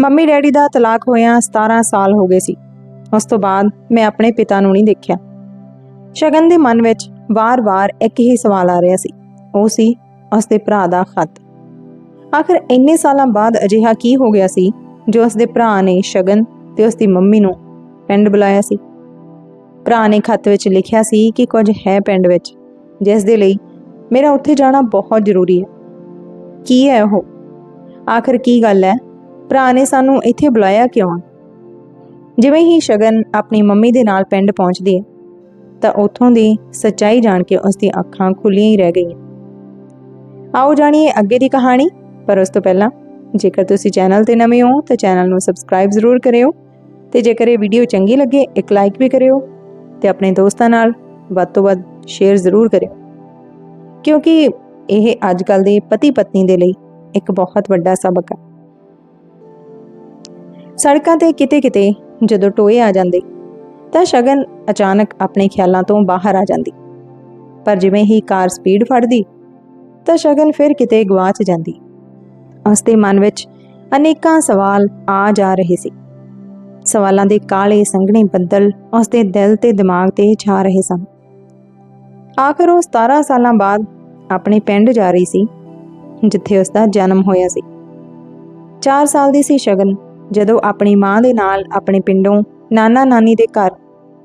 Mummy daddy ਦਾ ਤਲਾਕ ਹੋਇਆ 17 ਸਾਲ ਹੋ ਗਏ ਸੀ। ਉਸ ਤੋਂ ਬਾਅਦ ਮੈਂ ਆਪਣੇ ਪਿਤਾ ਨੂੰ ਨਹੀਂ ਦੇਖਿਆ। ਸ਼ਗਨ ਦੇ ਮਨ ਵਿੱਚ ਵਾਰ-ਵਾਰ ਇੱਕ ਹੀ ਸਵਾਲ ਆ ਰਿਹਾ ਸੀ। ਉਹ ਸੀ ਉਸ ਦੇ ਭਰਾ ਦਾ ਖਤ। ਆਖਰ ਇੰਨੇ ਸਾਲਾਂ ਬਾਅਦ ਅਜਿਹਾ ਕੀ ਹੋ ਗਿਆ ਸੀ ਜੋ ਉਸ ਦੇ ਭਰਾ ਨੇ ਸ਼ਗਨ ਤੇ ਉਸ ਦੀ ਮੰਮੀ ਨੂੰ ਪਿੰਡ ਬੁਲਾਇਆ ਸੀ? ਭਰਾ ਨੇ ਖੱਤ ਵਿੱਚ ਲਿਖਿਆ ਸੀ ਕਿ ਕੁਝ ਹੈ ਪਿੰਡ ਵਿੱਚ, ਜਿਸ ਦੇ ਲਈ ਮੇਰਾ ਉੱਥੇ ਜਾਣਾ ਬਹੁਤ ਜ਼ਰੂਰੀ ਹੈ। ਕੀ ਹੈ ਉਹ? ਆਖਰ ਕੀ ਗੱਲ ਹੈ? ਭਰਾ ਨੇ ਸਾਨੂੰ ਇੱਥੇ ਬੁਲਾਇਆ ਕਿਉਂ? ਜਿਵੇਂ ਹੀ ਸ਼ਗਨ ਆਪਣੀ ਮੰਮੀ ਦੇ ਨਾਲ ਪਿੰਡ ਪਹੁੰਚਦੀ ਹੈ, ਤਾਂ ਉੱਥੋਂ ਦੀ ਸੱਚਾਈ ਜਾਣ ਕੇ ਉਸ ਦੀਆਂ ਅੱਖਾਂ ਖੁੱਲੀਆਂ ਹੀ ਰਹਿ ਗਈਆਂ। ਆਓ ਜਾਣੀਏ ਅੱਗੇ ਦੀ ਕਹਾਣੀ, ਪਰ ਉਸ ਤੋਂ ਪਹਿਲਾਂ ਜੇਕਰ ਤੁਸੀਂ ਚੈਨਲ ਤੇ ਨਵੇਂ ਹੋ, ਤਾਂ ਚੈਨਲ ਨੂੰ ਸਬਸਕ੍ਰਾਈਬ ਜ਼ਰੂਰ ਕਰਿਓ ਤੇ ਜੇਕਰ ਇਹ ਵੀਡੀਓ ਚੰਗੀ ਲੱਗੇ, ਇੱਕ ਲਾਈਕ ਵੀ ਕਰਿਓ ਤੇ ਆਪਣੇ ਦੋਸਤਾਂ ਨਾਲ ਵੱਧ ਤੋਂ ਵੱਧ ਸ਼ੇਅਰ ਜ਼ਰੂਰ ਕਰਿਓ। ਕਿਉਂਕਿ ਇਹ ਅੱਜ ਕੱਲ ਦੇ ਪਤੀ ਪਤਨੀ ਦੇ ਲਈ ਇੱਕ ਬਹੁਤ ਵੱਡਾ ਸਬਕ ਹੈ। ਸੜਕਾਂ ਤੇ ਕਿਤੇ-ਕਿਤੇ ਜਦੋਂ ਟੋਏ ਆ ਜਾਂਦੇ, ਤਾਂ ਸ਼ਗਨ ਅਚਾਨਕ ਆਪਣੇ ਖਿਆਲਾਂ ਤੋਂ ਬਾਹਰ ਆ ਜਾਂਦੀ। ਪਰ ਜਿਵੇਂ ਹੀ ਕਾਰ ਸਪੀਡ ਫੜਦੀ, ਤਾਂ ਸ਼ਗਨ ਫਿਰ ਕਿਤੇ ਗਵਾਚ ਜਾਂਦੀ। ਉਸ ਦੇ ਮਨ ਵਿੱਚ ਅਨੇਕਾਂ ਸਵਾਲ ਆ ਜਾ ਰਹੇ ਸੀ। ਸਵਾਲਾਂ ਦੇ ਕਾਲੇ ਸੰਘਣੇ ਬੱਦਲ ਉਸ ਦੇ ਦਿਲ ਤੇ ਦਿਮਾਗ ਤੇ ਛਾ ਰਹੇ ਸਨ। ਆਖਰ ਉਹ 17 ਸਾਲਾਂ ਬਾਅਦ ਆਪਣੇ ਪਿੰਡ ਜਾ ਰਹੀ ਸੀ, ਜਿੱਥੇ ਉਸ ਦਾ ਜਨਮ ਹੋਇਆ ਸੀ। 4 ਸਾਲ ਦੀ ਸੀ ਸ਼ਗਨ। ਜਦੋਂ ਆਪਣੀ ਮਾਂ ਦੇ ਨਾਲ ਆਪਣੇ ਪਿੰਡੋਂ ਨਾਨਾ ਨਾਨੀ ਦੇ ਘਰ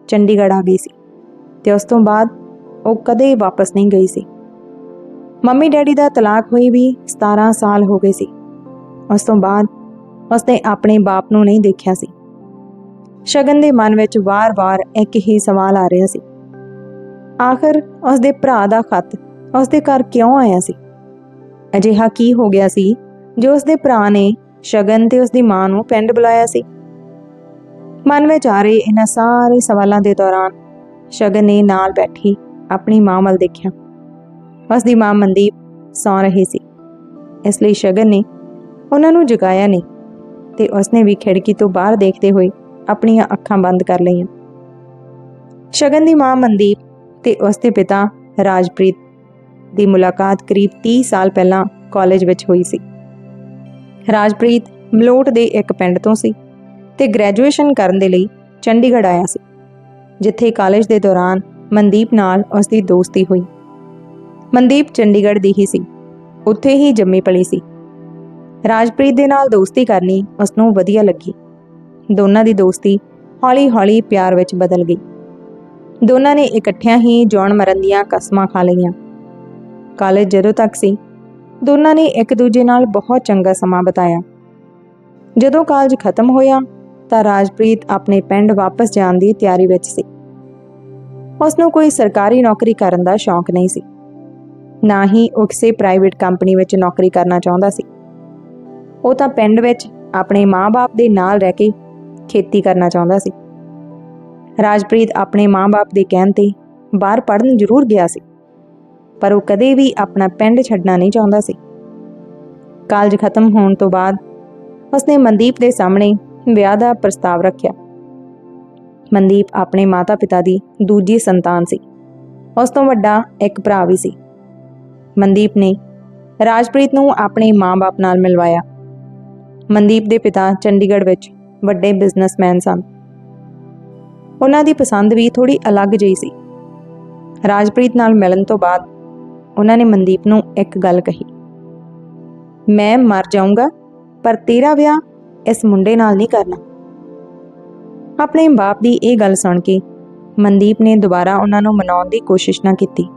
ਚੰਡੀਗੜ੍ਹ ਆ ਗਈ ਸੀ ਤੇ ਉਸ ਤੋਂ ਬਾਅਦ ਉਹ ਕਦੇ ਵਾਪਸ ਨਹੀਂ ਗਈ ਸੀ। ਮੰਮੀ ਡੈਡੀ ਦਾ ਤਲਾਕ ਹੋਈ ਵੀ 17 ਸਾਲ ਹੋ ਗਏ ਸੀ। ਉਸ ਤੋਂ ਬਾਅਦ ਉਸਨੇ ਆਪਣੇ ਬਾਪ ਨੂੰ ਨਹੀਂ ਦੇਖਿਆ ਸੀ। ਸ਼ਗਨ ਦੇ ਮਨ ਵਿੱਚ ਵਾਰ-ਵਾਰ ਇੱਕ ਹੀ ਸਵਾਲ ਆ ਰਿਹਾ ਸੀ। ਆਖਰ ਉਸਦੇ ਭਰਾ ਦਾ ਖਤ ਉਸਦੇ ਘਰ ਕਿਉਂ ਆਇਆ ਸੀ? ਅਜਿਹਾ ਕੀ ਹੋ ਗਿਆ ਸੀ ਜੋ ਉਸਦੇ ਭਰਾ ਨੇ ਸ਼ਗਨ ਤੇ ਉਸਦੀ ਮਾਂ ਨੂੰ ਪਿੰਡ ਬੁਲਾਇਆ ਸੀ। ਮਨ ਵਿੱਚ ਆ ਰਹੇ ਇਹਨਾਂ ਸਾਰੇ ਸਵਾਲਾਂ ਦੇ ਦੌਰਾਨ ਸ਼ਗਨ ਨੇ ਨਾਲ ਬੈਠੀ ਆਪਣੀ ਮਾਂ ਵੱਲ ਦੇਖਿਆ। ਉਸਦੀ ਮਾਂ ਮਨਦੀਪ ਸੌਂ ਰਹੀ ਸੀ। ਇਸ ਲਈ ਸ਼ਗਨ ਨੇ ਉਹਨਾਂ ਨੂੰ ਜਗਾਇਆ ਨਹੀਂ ਤੇ ਉਸਨੇ ਵੀ ਖਿੜਕੀ ਤੋਂ ਬਾਹਰ ਦੇਖਦੇ ਹੋਏ ਆਪਣੀਆਂ ਅੱਖਾਂ ਬੰਦ ਕਰ ਲਈਆਂ। ਸ਼ਗਨ ਦੀ ਮਾਂ ਮਨਦੀਪ ਤੇ ਉਸਦੇ ਪਿਤਾ ਰਾਜਪ੍ਰੀਤ ਦੀ ਮੁਲਾਕਾਤ ਕਰੀਬ 30 ਸਾਲ ਪਹਿਲਾਂ ਕਾਲਜ ਵਿੱਚ ਹੋਈ ਸੀ। ਰਾਜਪ੍ਰੀਤ ਮਲੋਟ ਦੇ ਇੱਕ ਪਿੰਡ ਤੋਂ ਸੀ ਤੇ ਗ੍ਰੈਜੂਏਸ਼ਨ ਕਰਨ ਦੇ ਲਈ ਚੰਡੀਗੜ੍ਹ ਆਇਆ ਸੀ, ਜਿੱਥੇ ਕਾਲਜ ਦੇ ਦੌਰਾਨ ਮਨਦੀਪ ਨਾਲ ਉਸ ਦੀ ਦੋਸਤੀ ਹੋਈ। ਮਨਦੀਪ ਚੰਡੀਗੜ੍ਹ ਦੀ ਹੀ ਸੀ, ਉੱਥੇ ਹੀ ਜੰਮੀ ਪਲੀ ਸੀ। ਰਾਜਪ੍ਰੀਤ ਦੇ ਨਾਲ ਦੋਸਤੀ ਕਰਨੀ ਉਸ ਨੂੰ ਵਧੀਆ ਲੱਗੀ। ਦੋਨਾਂ ਦੀ ਦੋਸਤੀ ਹੌਲੀ-ਹੌਲੀ ਪਿਆਰ ਵਿੱਚ ਬਦਲ ਗਈ। ਦੋਨਾਂ ਨੇ ਇਕੱਠਿਆਂ ਹੀ ਜੌਣ ਮਰਨ ਦੀਆਂ ਕਸਮਾਂ ਖਾ ਲਈਆਂ। ਕਾਲਜ ਜਦੋਂ ਤੱਕ ਸੀ ਦੋਨਾਂ ਨੇ ਇੱਕ ਦੂਜੇ ਨਾਲ ਬਹੁਤ ਚੰਗਾ ਸਮਾਂ ਬਿਤਾਇਆ। ਜਦੋਂ ਕਾਲਜ ਖਤਮ ਹੋਇਆ, ਤਾਂ ਰਾਜਪ੍ਰੀਤ ਆਪਣੇ ਪਿੰਡ ਵਾਪਸ ਜਾਣ ਦੀ ਤਿਆਰੀ ਵਿੱਚ ਸੀ। ਉਸ ਨੂੰ ਕੋਈ ਸਰਕਾਰੀ ਨੌਕਰੀ ਕਰਨ ਦਾ ਸ਼ੌਂਕ ਨਹੀਂ ਸੀ। ਨਾ ਹੀ ਉਹ ਕਿਸੇ ਪ੍ਰਾਈਵੇਟ ਕੰਪਨੀ ਵਿੱਚ ਨੌਕਰੀ ਕਰਨਾ ਚਾਹੁੰਦਾ ਸੀ। ਉਹ ਤਾਂ ਪਿੰਡ ਵਿੱਚ ਆਪਣੇ ਮਾਪੇ ਦੇ ਨਾਲ ਰਹਿ ਕੇ ਖੇਤੀ ਕਰਨਾ ਚਾਹੁੰਦਾ ਸੀ। ਰਾਜਪ੍ਰੀਤ ਆਪਣੇ ਮਾਪੇ ਦੇ ਕਹਿਣ ਤੇ ਬਾਹਰ ਪੜ੍ਹਨ ਜ਼ਰੂਰ ਗਿਆ ਸੀ। ਪਰ ਉਹ ਕਦੇ ਵੀ ਆਪਣਾ ਪਿੰਡ ਛੱਡਣਾ ਨਹੀਂ ਚਾਹੁੰਦਾ ਸੀ। ਕਾਲਜ ਖਤਮ ਹੋਣ ਤੋਂ ਬਾਅਦ ਉਸਨੇ ਮਨਦੀਪ ਦੇ ਸਾਹਮਣੇ ਵਿਆਹ ਦਾ ਪ੍ਰਸਤਾਵ ਰੱਖਿਆ। ਮਨਦੀਪ ਆਪਣੇ ਮਾਤਾ-ਪਿਤਾ ਦੀ ਦੂਜੀ ਸੰਤਾਨ ਸੀ। ਉਸ ਤੋਂ ਵੱਡਾ ਇੱਕ ਭਰਾ ਵੀ ਸੀ। ਮਨਦੀਪ ਨੇ ਰਾਜਪ੍ਰੀਤ ਨੂੰ ਆਪਣੇ ਮਾਂ-ਬਾਪ ਨਾਲ ਮਿਲਵਾਇਆ। ਮਨਦੀਪ ਦੇ ਪਿਤਾ ਚੰਡੀਗੜ੍ਹ ਵਿੱਚ ਵੱਡੇ ਬਿਜ਼ਨਸਮੈਨ ਸਨ। ਉਹਨਾਂ ਦੀ ਪਸੰਦ ਵੀ ਥੋੜੀ ਅਲੱਗ ਜਿਹੀ ਸੀ। ਰਾਜਪ੍ਰੀਤ ਨਾਲ ਮਿਲਣ ਤੋਂ ਬਾਅਦ ਉਹਨਾਂ ਨੇ ਮਨਦੀਪ ਨੂੰ ਇੱਕ ਗੱਲ ਕਹੀ। ਮੈਂ ਮਰ ਜਾਊਂਗਾ, ਪਰ ਤੇਰਾ ਵਿਆਹ ਇਸ ਮੁੰਡੇ ਨਾਲ ਨਹੀਂ ਕਰਨਾ। ਆਪਣੇ ਬਾਪ ਦੀ ਇਹ ਗੱਲ ਸੁਣ ਕੇ ਮਨਦੀਪ ਨੇ ਦੁਬਾਰਾ ਉਹਨਾਂ ਨੂੰ ਮਨਾਉਣ ਦੀ ਕੋਸ਼ਿਸ਼ ਨਾ ਕੀਤੀ।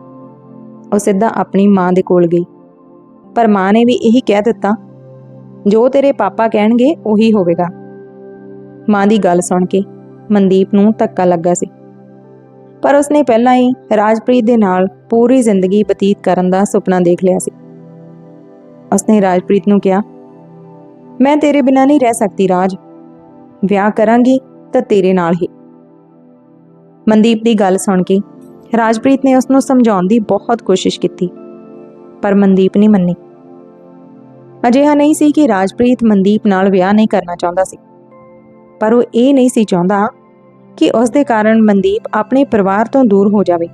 ਉਹ ਸਿੱਧਾ ਆਪਣੀ ਮਾਂ ਦੇ ਕੋਲ ਗਈ। ਪਰ ਮਾਂ ਨੇ ਵੀ ਇਹੀ ਕਹਿ ਦਿੱਤਾ, ਜੋ ਤੇਰੇ ਪਾਪਾ ਕਹਿਣਗੇ, ਉਹੀ ਹੋਵੇਗਾ। ਮਾਂ ਦੀ ਗੱਲ ਸੁਣ ਕੇ ਮਨਦੀਪ ਨੂੰ ਧੱਕਾ ਲੱਗਾ ਸੀ। ਪਰ ਉਸਨੇ ਪਹਿਲਾਂ ਹੀ ਰਾਜਪ੍ਰੀਤ ਦੇ ਨਾਲ ਪੂਰੀ ਜ਼ਿੰਦਗੀ ਬਤੀਤ ਕਰਨ ਦਾ ਸੁਪਨਾ ਦੇਖ ਲਿਆ ਸੀ। ਉਸਨੇ ਰਾਜਪ੍ਰੀਤ ਨੂੰ ਕਿਹਾ, ਮੈਂ ਤੇਰੇ ਬਿਨਾਂ ਨਹੀਂ ਰਹਿ ਸਕਦੀ ਰਾਜ। ਵਿਆਹ ਕਰਾਂਗੀ ਤਾਂ ਤੇਰੇ ਨਾਲ ਹੀ। ਮਨਦੀਪ ਦੀ ਗੱਲ ਸੁਣ ਕੇ ਰਾਜਪ੍ਰੀਤ ਨੇ ਉਸ ਨੂੰ ਸਮਝਾਉਣ ਦੀ ਬਹੁਤ ਕੋਸ਼ਿਸ਼ ਕੀਤੀ, ਪਰ ਮਨਦੀਪ ਨਹੀਂ ਮੰਨੀ। ਅਜਿਹਾ ਨਹੀਂ ਸੀ ਕਿ ਰਾਜਪ੍ਰੀਤ ਮਨਦੀਪ ਨਾਲ ਵਿਆਹ ਨਹੀਂ ਕਰਨਾ ਚਾਹੁੰਦਾ ਸੀ, ਪਰ ਉਹ ਇਹ ਨਹੀਂ ਸੀ ਚਾਹੁੰਦਾ ਕਿ ਉਸ ਦੇ ਕਾਰਨ ਮਨਦੀਪ ਆਪਣੇ ਪਰਿਵਾਰ ਤੋਂ ਦੂਰ ਹੋ ਜਾਵੇ।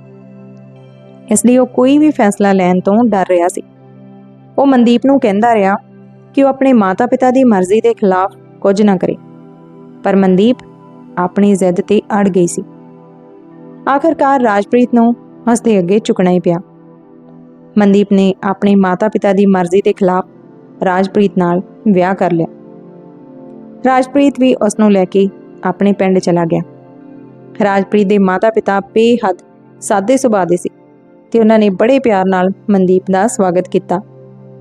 ਇਸ ਲਈ ਉਹ ਕੋਈ ਵੀ ਫੈਸਲਾ ਲੈਣ ਤੋਂ ਡਰ ਰਿਹਾ ਸੀ। ਉਹ ਮਨਦੀਪ ਨੂੰ ਕਹਿੰਦਾ ਰਿਹਾ ਕਿ ਉਹ ਆਪਣੇ ਮਾਤਾ-ਪਿਤਾ ਦੀ ਮਰਜ਼ੀ ਦੇ ਖਿਲਾਫ ਕੁਝ ਨਾ ਕਰੇ। ਪਰ ਮਨਦੀਪ ਆਪਣੀ ਜ਼ਿੱਦ ਤੇ ਅੜ ਗਈ ਸੀ। ਆਖਰਕਾਰ ਰਾਜਪ੍ਰੀਤ ਨੂੰ ਉਸਦੇ ਅੱਗੇ ਝੁਕਣਾ ਹੀ ਪਿਆ। ਮਨਦੀਪ ਨੇ ਆਪਣੇ ਮਾਤਾ-ਪਿਤਾ ਦੀ ਮਰਜ਼ੀ ਦੇ ਖਿਲਾਫ ਰਾਜਪ੍ਰੀਤ ਨਾਲ ਵਿਆਹ ਕਰ ਲਿਆ। ਰਾਜਪ੍ਰੀਤ ਵੀ ਉਸ ਨੂੰ ਲੈ ਕੇ ਆਪਣੇ ਪਿੰਡ ਚਲਾ ਗਿਆ। ਰਾਜਪ੍ਰੀਤ ਦੇ ਮਾਤਾ-ਪਿਤਾ ਬੇਹੱਦ ਸਾਦੇ ਸੁਭਾਅ ਦੇ ਸੀ ਤੇ ਉਹਨਾਂ ਨੇ ਬੜੇ ਪਿਆਰ ਨਾਲ ਮਨਦੀਪ ਦਾ ਸਵਾਗਤ ਕੀਤਾ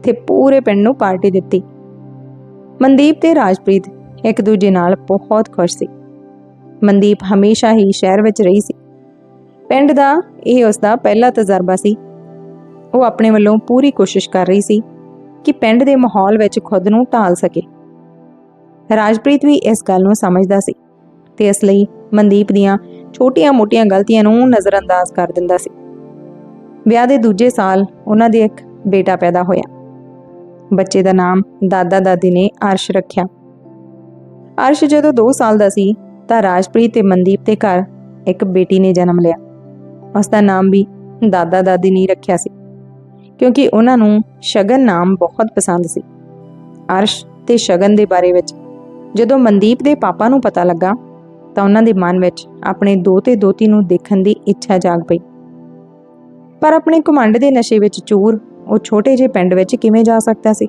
ਤੇ ਪੂਰੇ ਪਿੰਡ ਨੂੰ ਪਾਰਟੀ ਦਿੱਤੀ। ਮਨਦੀਪ ਤੇ ਰਾਜਪ੍ਰੀਤ ਇੱਕ ਦੂਜੇ ਨਾਲ ਬਹੁਤ ਖੁਸ਼ ਸੀ। ਮਨਦੀਪ ਹਮੇਸ਼ਾ ਹੀ ਸ਼ਹਿਰ ਵਿੱਚ ਰਹੀ ਸੀ। ਪਿੰਡ ਦਾ ਇਹ ਉਸ ਦਾ ਪਹਿਲਾ ਤਜਰਬਾ ਸੀ। ਉਹ ਆਪਣੇ ਵੱਲੋਂ ਪੂਰੀ ਕੋਸ਼ਿਸ਼ ਕਰ ਰਹੀ ਸੀ ਕਿ ਪਿੰਡ ਦੇ ਮਾਹੌਲ ਵਿੱਚ ਖੁਦ ਨੂੰ ਢਾਲ ਸਕੇ। ਰਾਜਪ੍ਰੀਤ ਵੀ ਇਸ ਗੱਲ ਨੂੰ ਸਮਝਦਾ ਸੀ ਤੇ ਇਸ ਲਈ ਮਨਦੀਪ ਦੀਆਂ ਛੋਟੀਆਂ-ਮੋਟੀਆਂ ਗਲਤੀਆਂ ਨੂੰ ਨਜ਼ਰਅੰਦਾਜ਼ ਕਰ ਦਿੰਦਾ ਸੀ। ਵਿਆਹ ਦੇ ਦੂਜੇ ਸਾਲ ਉਹਨਾਂ ਦੇ ਇੱਕ ਬੇਟਾ ਪੈਦਾ ਹੋਇਆ। ਬੱਚੇ ਦਾ ਨਾਮ ਦਾਦਾ ਦਾਦੀ ਨੇ ਅਰਸ਼ ਰੱਖਿਆ। ਅਰਸ਼ ਜਦੋਂ 2 ਸਾਲ ਦਾ ਸੀ ਤਾਂ ਰਾਜਪ੍ਰੀਤ ਤੇ ਮਨਦੀਪ ਦੇ ਘਰ ਇੱਕ ਬੇਟੀ ਨੇ ਜਨਮ ਲਿਆ। ਉਸ ਦਾ ਨਾਮ ਵੀ ਦਾਦਾ ਦਾਦੀ ਨੇ ਰੱਖਿਆ ਸੀ, ਕਿਉਂਕਿ ਉਹਨਾਂ ਨੂੰ ਸ਼ਗਨ ਨਾਮ ਬਹੁਤ ਪਸੰਦ ਸੀ। ਅਰਸ਼ ਤੇ ਸ਼ਗਨ ਦੇ ਬਾਰੇ ਵਿੱਚ ਜਦੋਂ ਮਨਦੀਪ ਦੇ ਪਾਪਾ ਨੂੰ ਪਤਾ ਲੱਗਾ ਤਾਂ ਉਹਨਾਂ ਦੇ ਮਨ ਵਿੱਚ ਆਪਣੇ ਦੋਤੇ ਦੋਤੀ ਨੂੰ ਦੇਖਣ ਦੀ ਇੱਛਾ ਜਾਗ ਪਈ। ਪਰ ਆਪਣੇ ਕਮਾਂਡ ਦੇ ਨਸ਼ੇ ਵਿੱਚ ਚੂਰ, ਉਹ ਛੋਟੇ ਜਿਹੇ ਪਿੰਡ ਵਿੱਚ ਕਿਵੇਂ ਜਾ ਸਕਦਾ ਸੀ?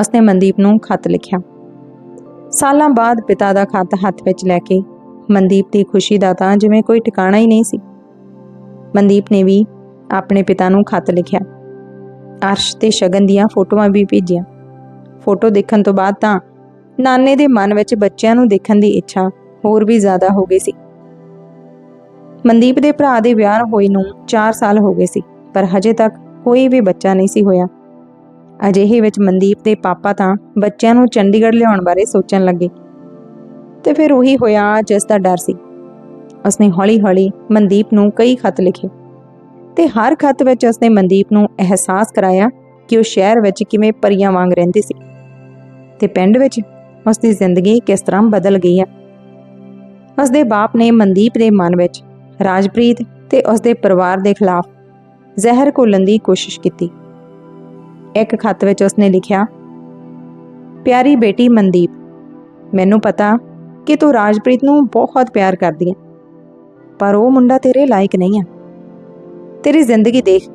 ਉਸਨੇ ਮਨਦੀਪ ਨੂੰ ਖਤ ਲਿਖਿਆ। ਸਾਲਾਂ ਬਾਅਦ ਪਿਤਾ ਦਾ ਖੱਤ ਹੱਥ ਵਿੱਚ ਲੈ ਕੇ ਮਨਦੀਪ ਦੀ ਖੁਸ਼ੀ ਦਾ ਤਾਂ ਜਿਵੇਂ ਕੋਈ ਟਿਕਾਣਾ ਹੀ ਨਹੀਂ ਸੀ। ਮਨਦੀਪ ਨੇ ਵੀ ਆਪਣੇ ਪਿਤਾ ਨੂੰ ਖਤ ਲਿਖਿਆ। ਅਰਸ਼ ਤੇ ਸ਼ਗਨ ਦੀਆਂ ਫੋਟੋਆਂ ਵੀ ਭੇਜੀਆਂ। ਫੋਟੋ ਦੇਖਣ ਤੋਂ ਬਾਅਦ ਤਾਂ ਨਾਨੇ ਦੇ ਮਨ ਵਿੱਚ ਬੱਚਿਆਂ ਨੂੰ ਦੇਖਣ ਦੀ ਇੱਛਾ ਹੋਰ ਵੀ ਜ਼ਿਆਦਾ ਹੋ ਗਈ ਸੀ। ਮਨਦੀਪ ਦੇ ਭਰਾ ਦੇ ਵਿਆਹ ਹੋਏ ਨੂੰ 4 ਸਾਲ ਹੋ ਗਏ ਸੀ, ਪਰ ਹਜੇ ਤੱਕ ਕੋਈ ਵੀ ਬੱਚਾ ਨਹੀਂ ਸੀ ਹੋਇਆ। ਅਜਿਹੇ ਵਿੱਚ ਮਨਦੀਪ ਦੇ ਪਾਪਾ ਤਾਂ ਬੱਚਿਆਂ ਨੂੰ ਚੰਡੀਗੜ੍ਹ ਲਿਆਉਣ ਬਾਰੇ ਸੋਚਣ ਲੱਗੇ। ਤੇ ਫਿਰ ਉਹੀ ਹੋਇਆ ਜਿਸ ਦਾ ਡਰ ਸੀ। ਉਸਨੇ ਹੌਲੀ-ਹੌਲੀ ਮਨਦੀਪ ਨੂੰ ਕਈ ਖਤ ਲਿਖੇ ਤੇ ਹਰ ਖਤ ਵਿੱਚ ਉਸਨੇ ਮਨਦੀਪ ਨੂੰ ਅਹਿਸਾਸ ਕਰਾਇਆ ਕਿ ਉਹ ਸ਼ਹਿਰ ਵਿੱਚ ਕਿਵੇਂ ਪਰੀਆਂ ਵਾਂਗ ਰਹਿੰਦੀ ਸੀ। ਤੇ ਪਿੰਡ ਵਿੱਚ ਉਸਦੀ ਜ਼ਿੰਦਗੀ ਕਿਸ ਤਰ੍ਹਾਂ ਬਦਲ ਗਈ ਹੈ? ਉਸਦੇ ਬਾਪ ਨੇ ਮਨਦੀਪ ਦੇ ਮਨ ਵਿੱਚ ਰਾਜਪ੍ਰੀਤ ਤੇ ਉਸਦੇ ਪਰਿਵਾਰ ਦੇ ਖਿਲਾਫ ਜ਼ਹਿਰ ਘੋਲਣ ਦੀ ਕੋਸ਼ਿਸ਼ ਕੀਤੀ। ਇੱਕ ਖੱਤ ਵਿੱਚ ਉਸਨੇ ਲਿਖਿਆ, ਪਿਆਰੀ ਬੇਟੀ ਮਨਦੀਪ, ਮੈਨੂੰ ਪਤਾ ਕਿ ਤੂੰ ਰਾਜਪ੍ਰੀਤ ਨੂੰ ਬਹੁਤ ਪਿਆਰ ਕਰਦੀ ਹੈ, ਪਰ ਉਹ ਮੁੰਡਾ ਤੇਰੇ ਲਾਇਕ ਨਹੀਂ ਹੈ। ਤੇਰੀ ਜ਼ਿੰਦਗੀ ਦੇਖ,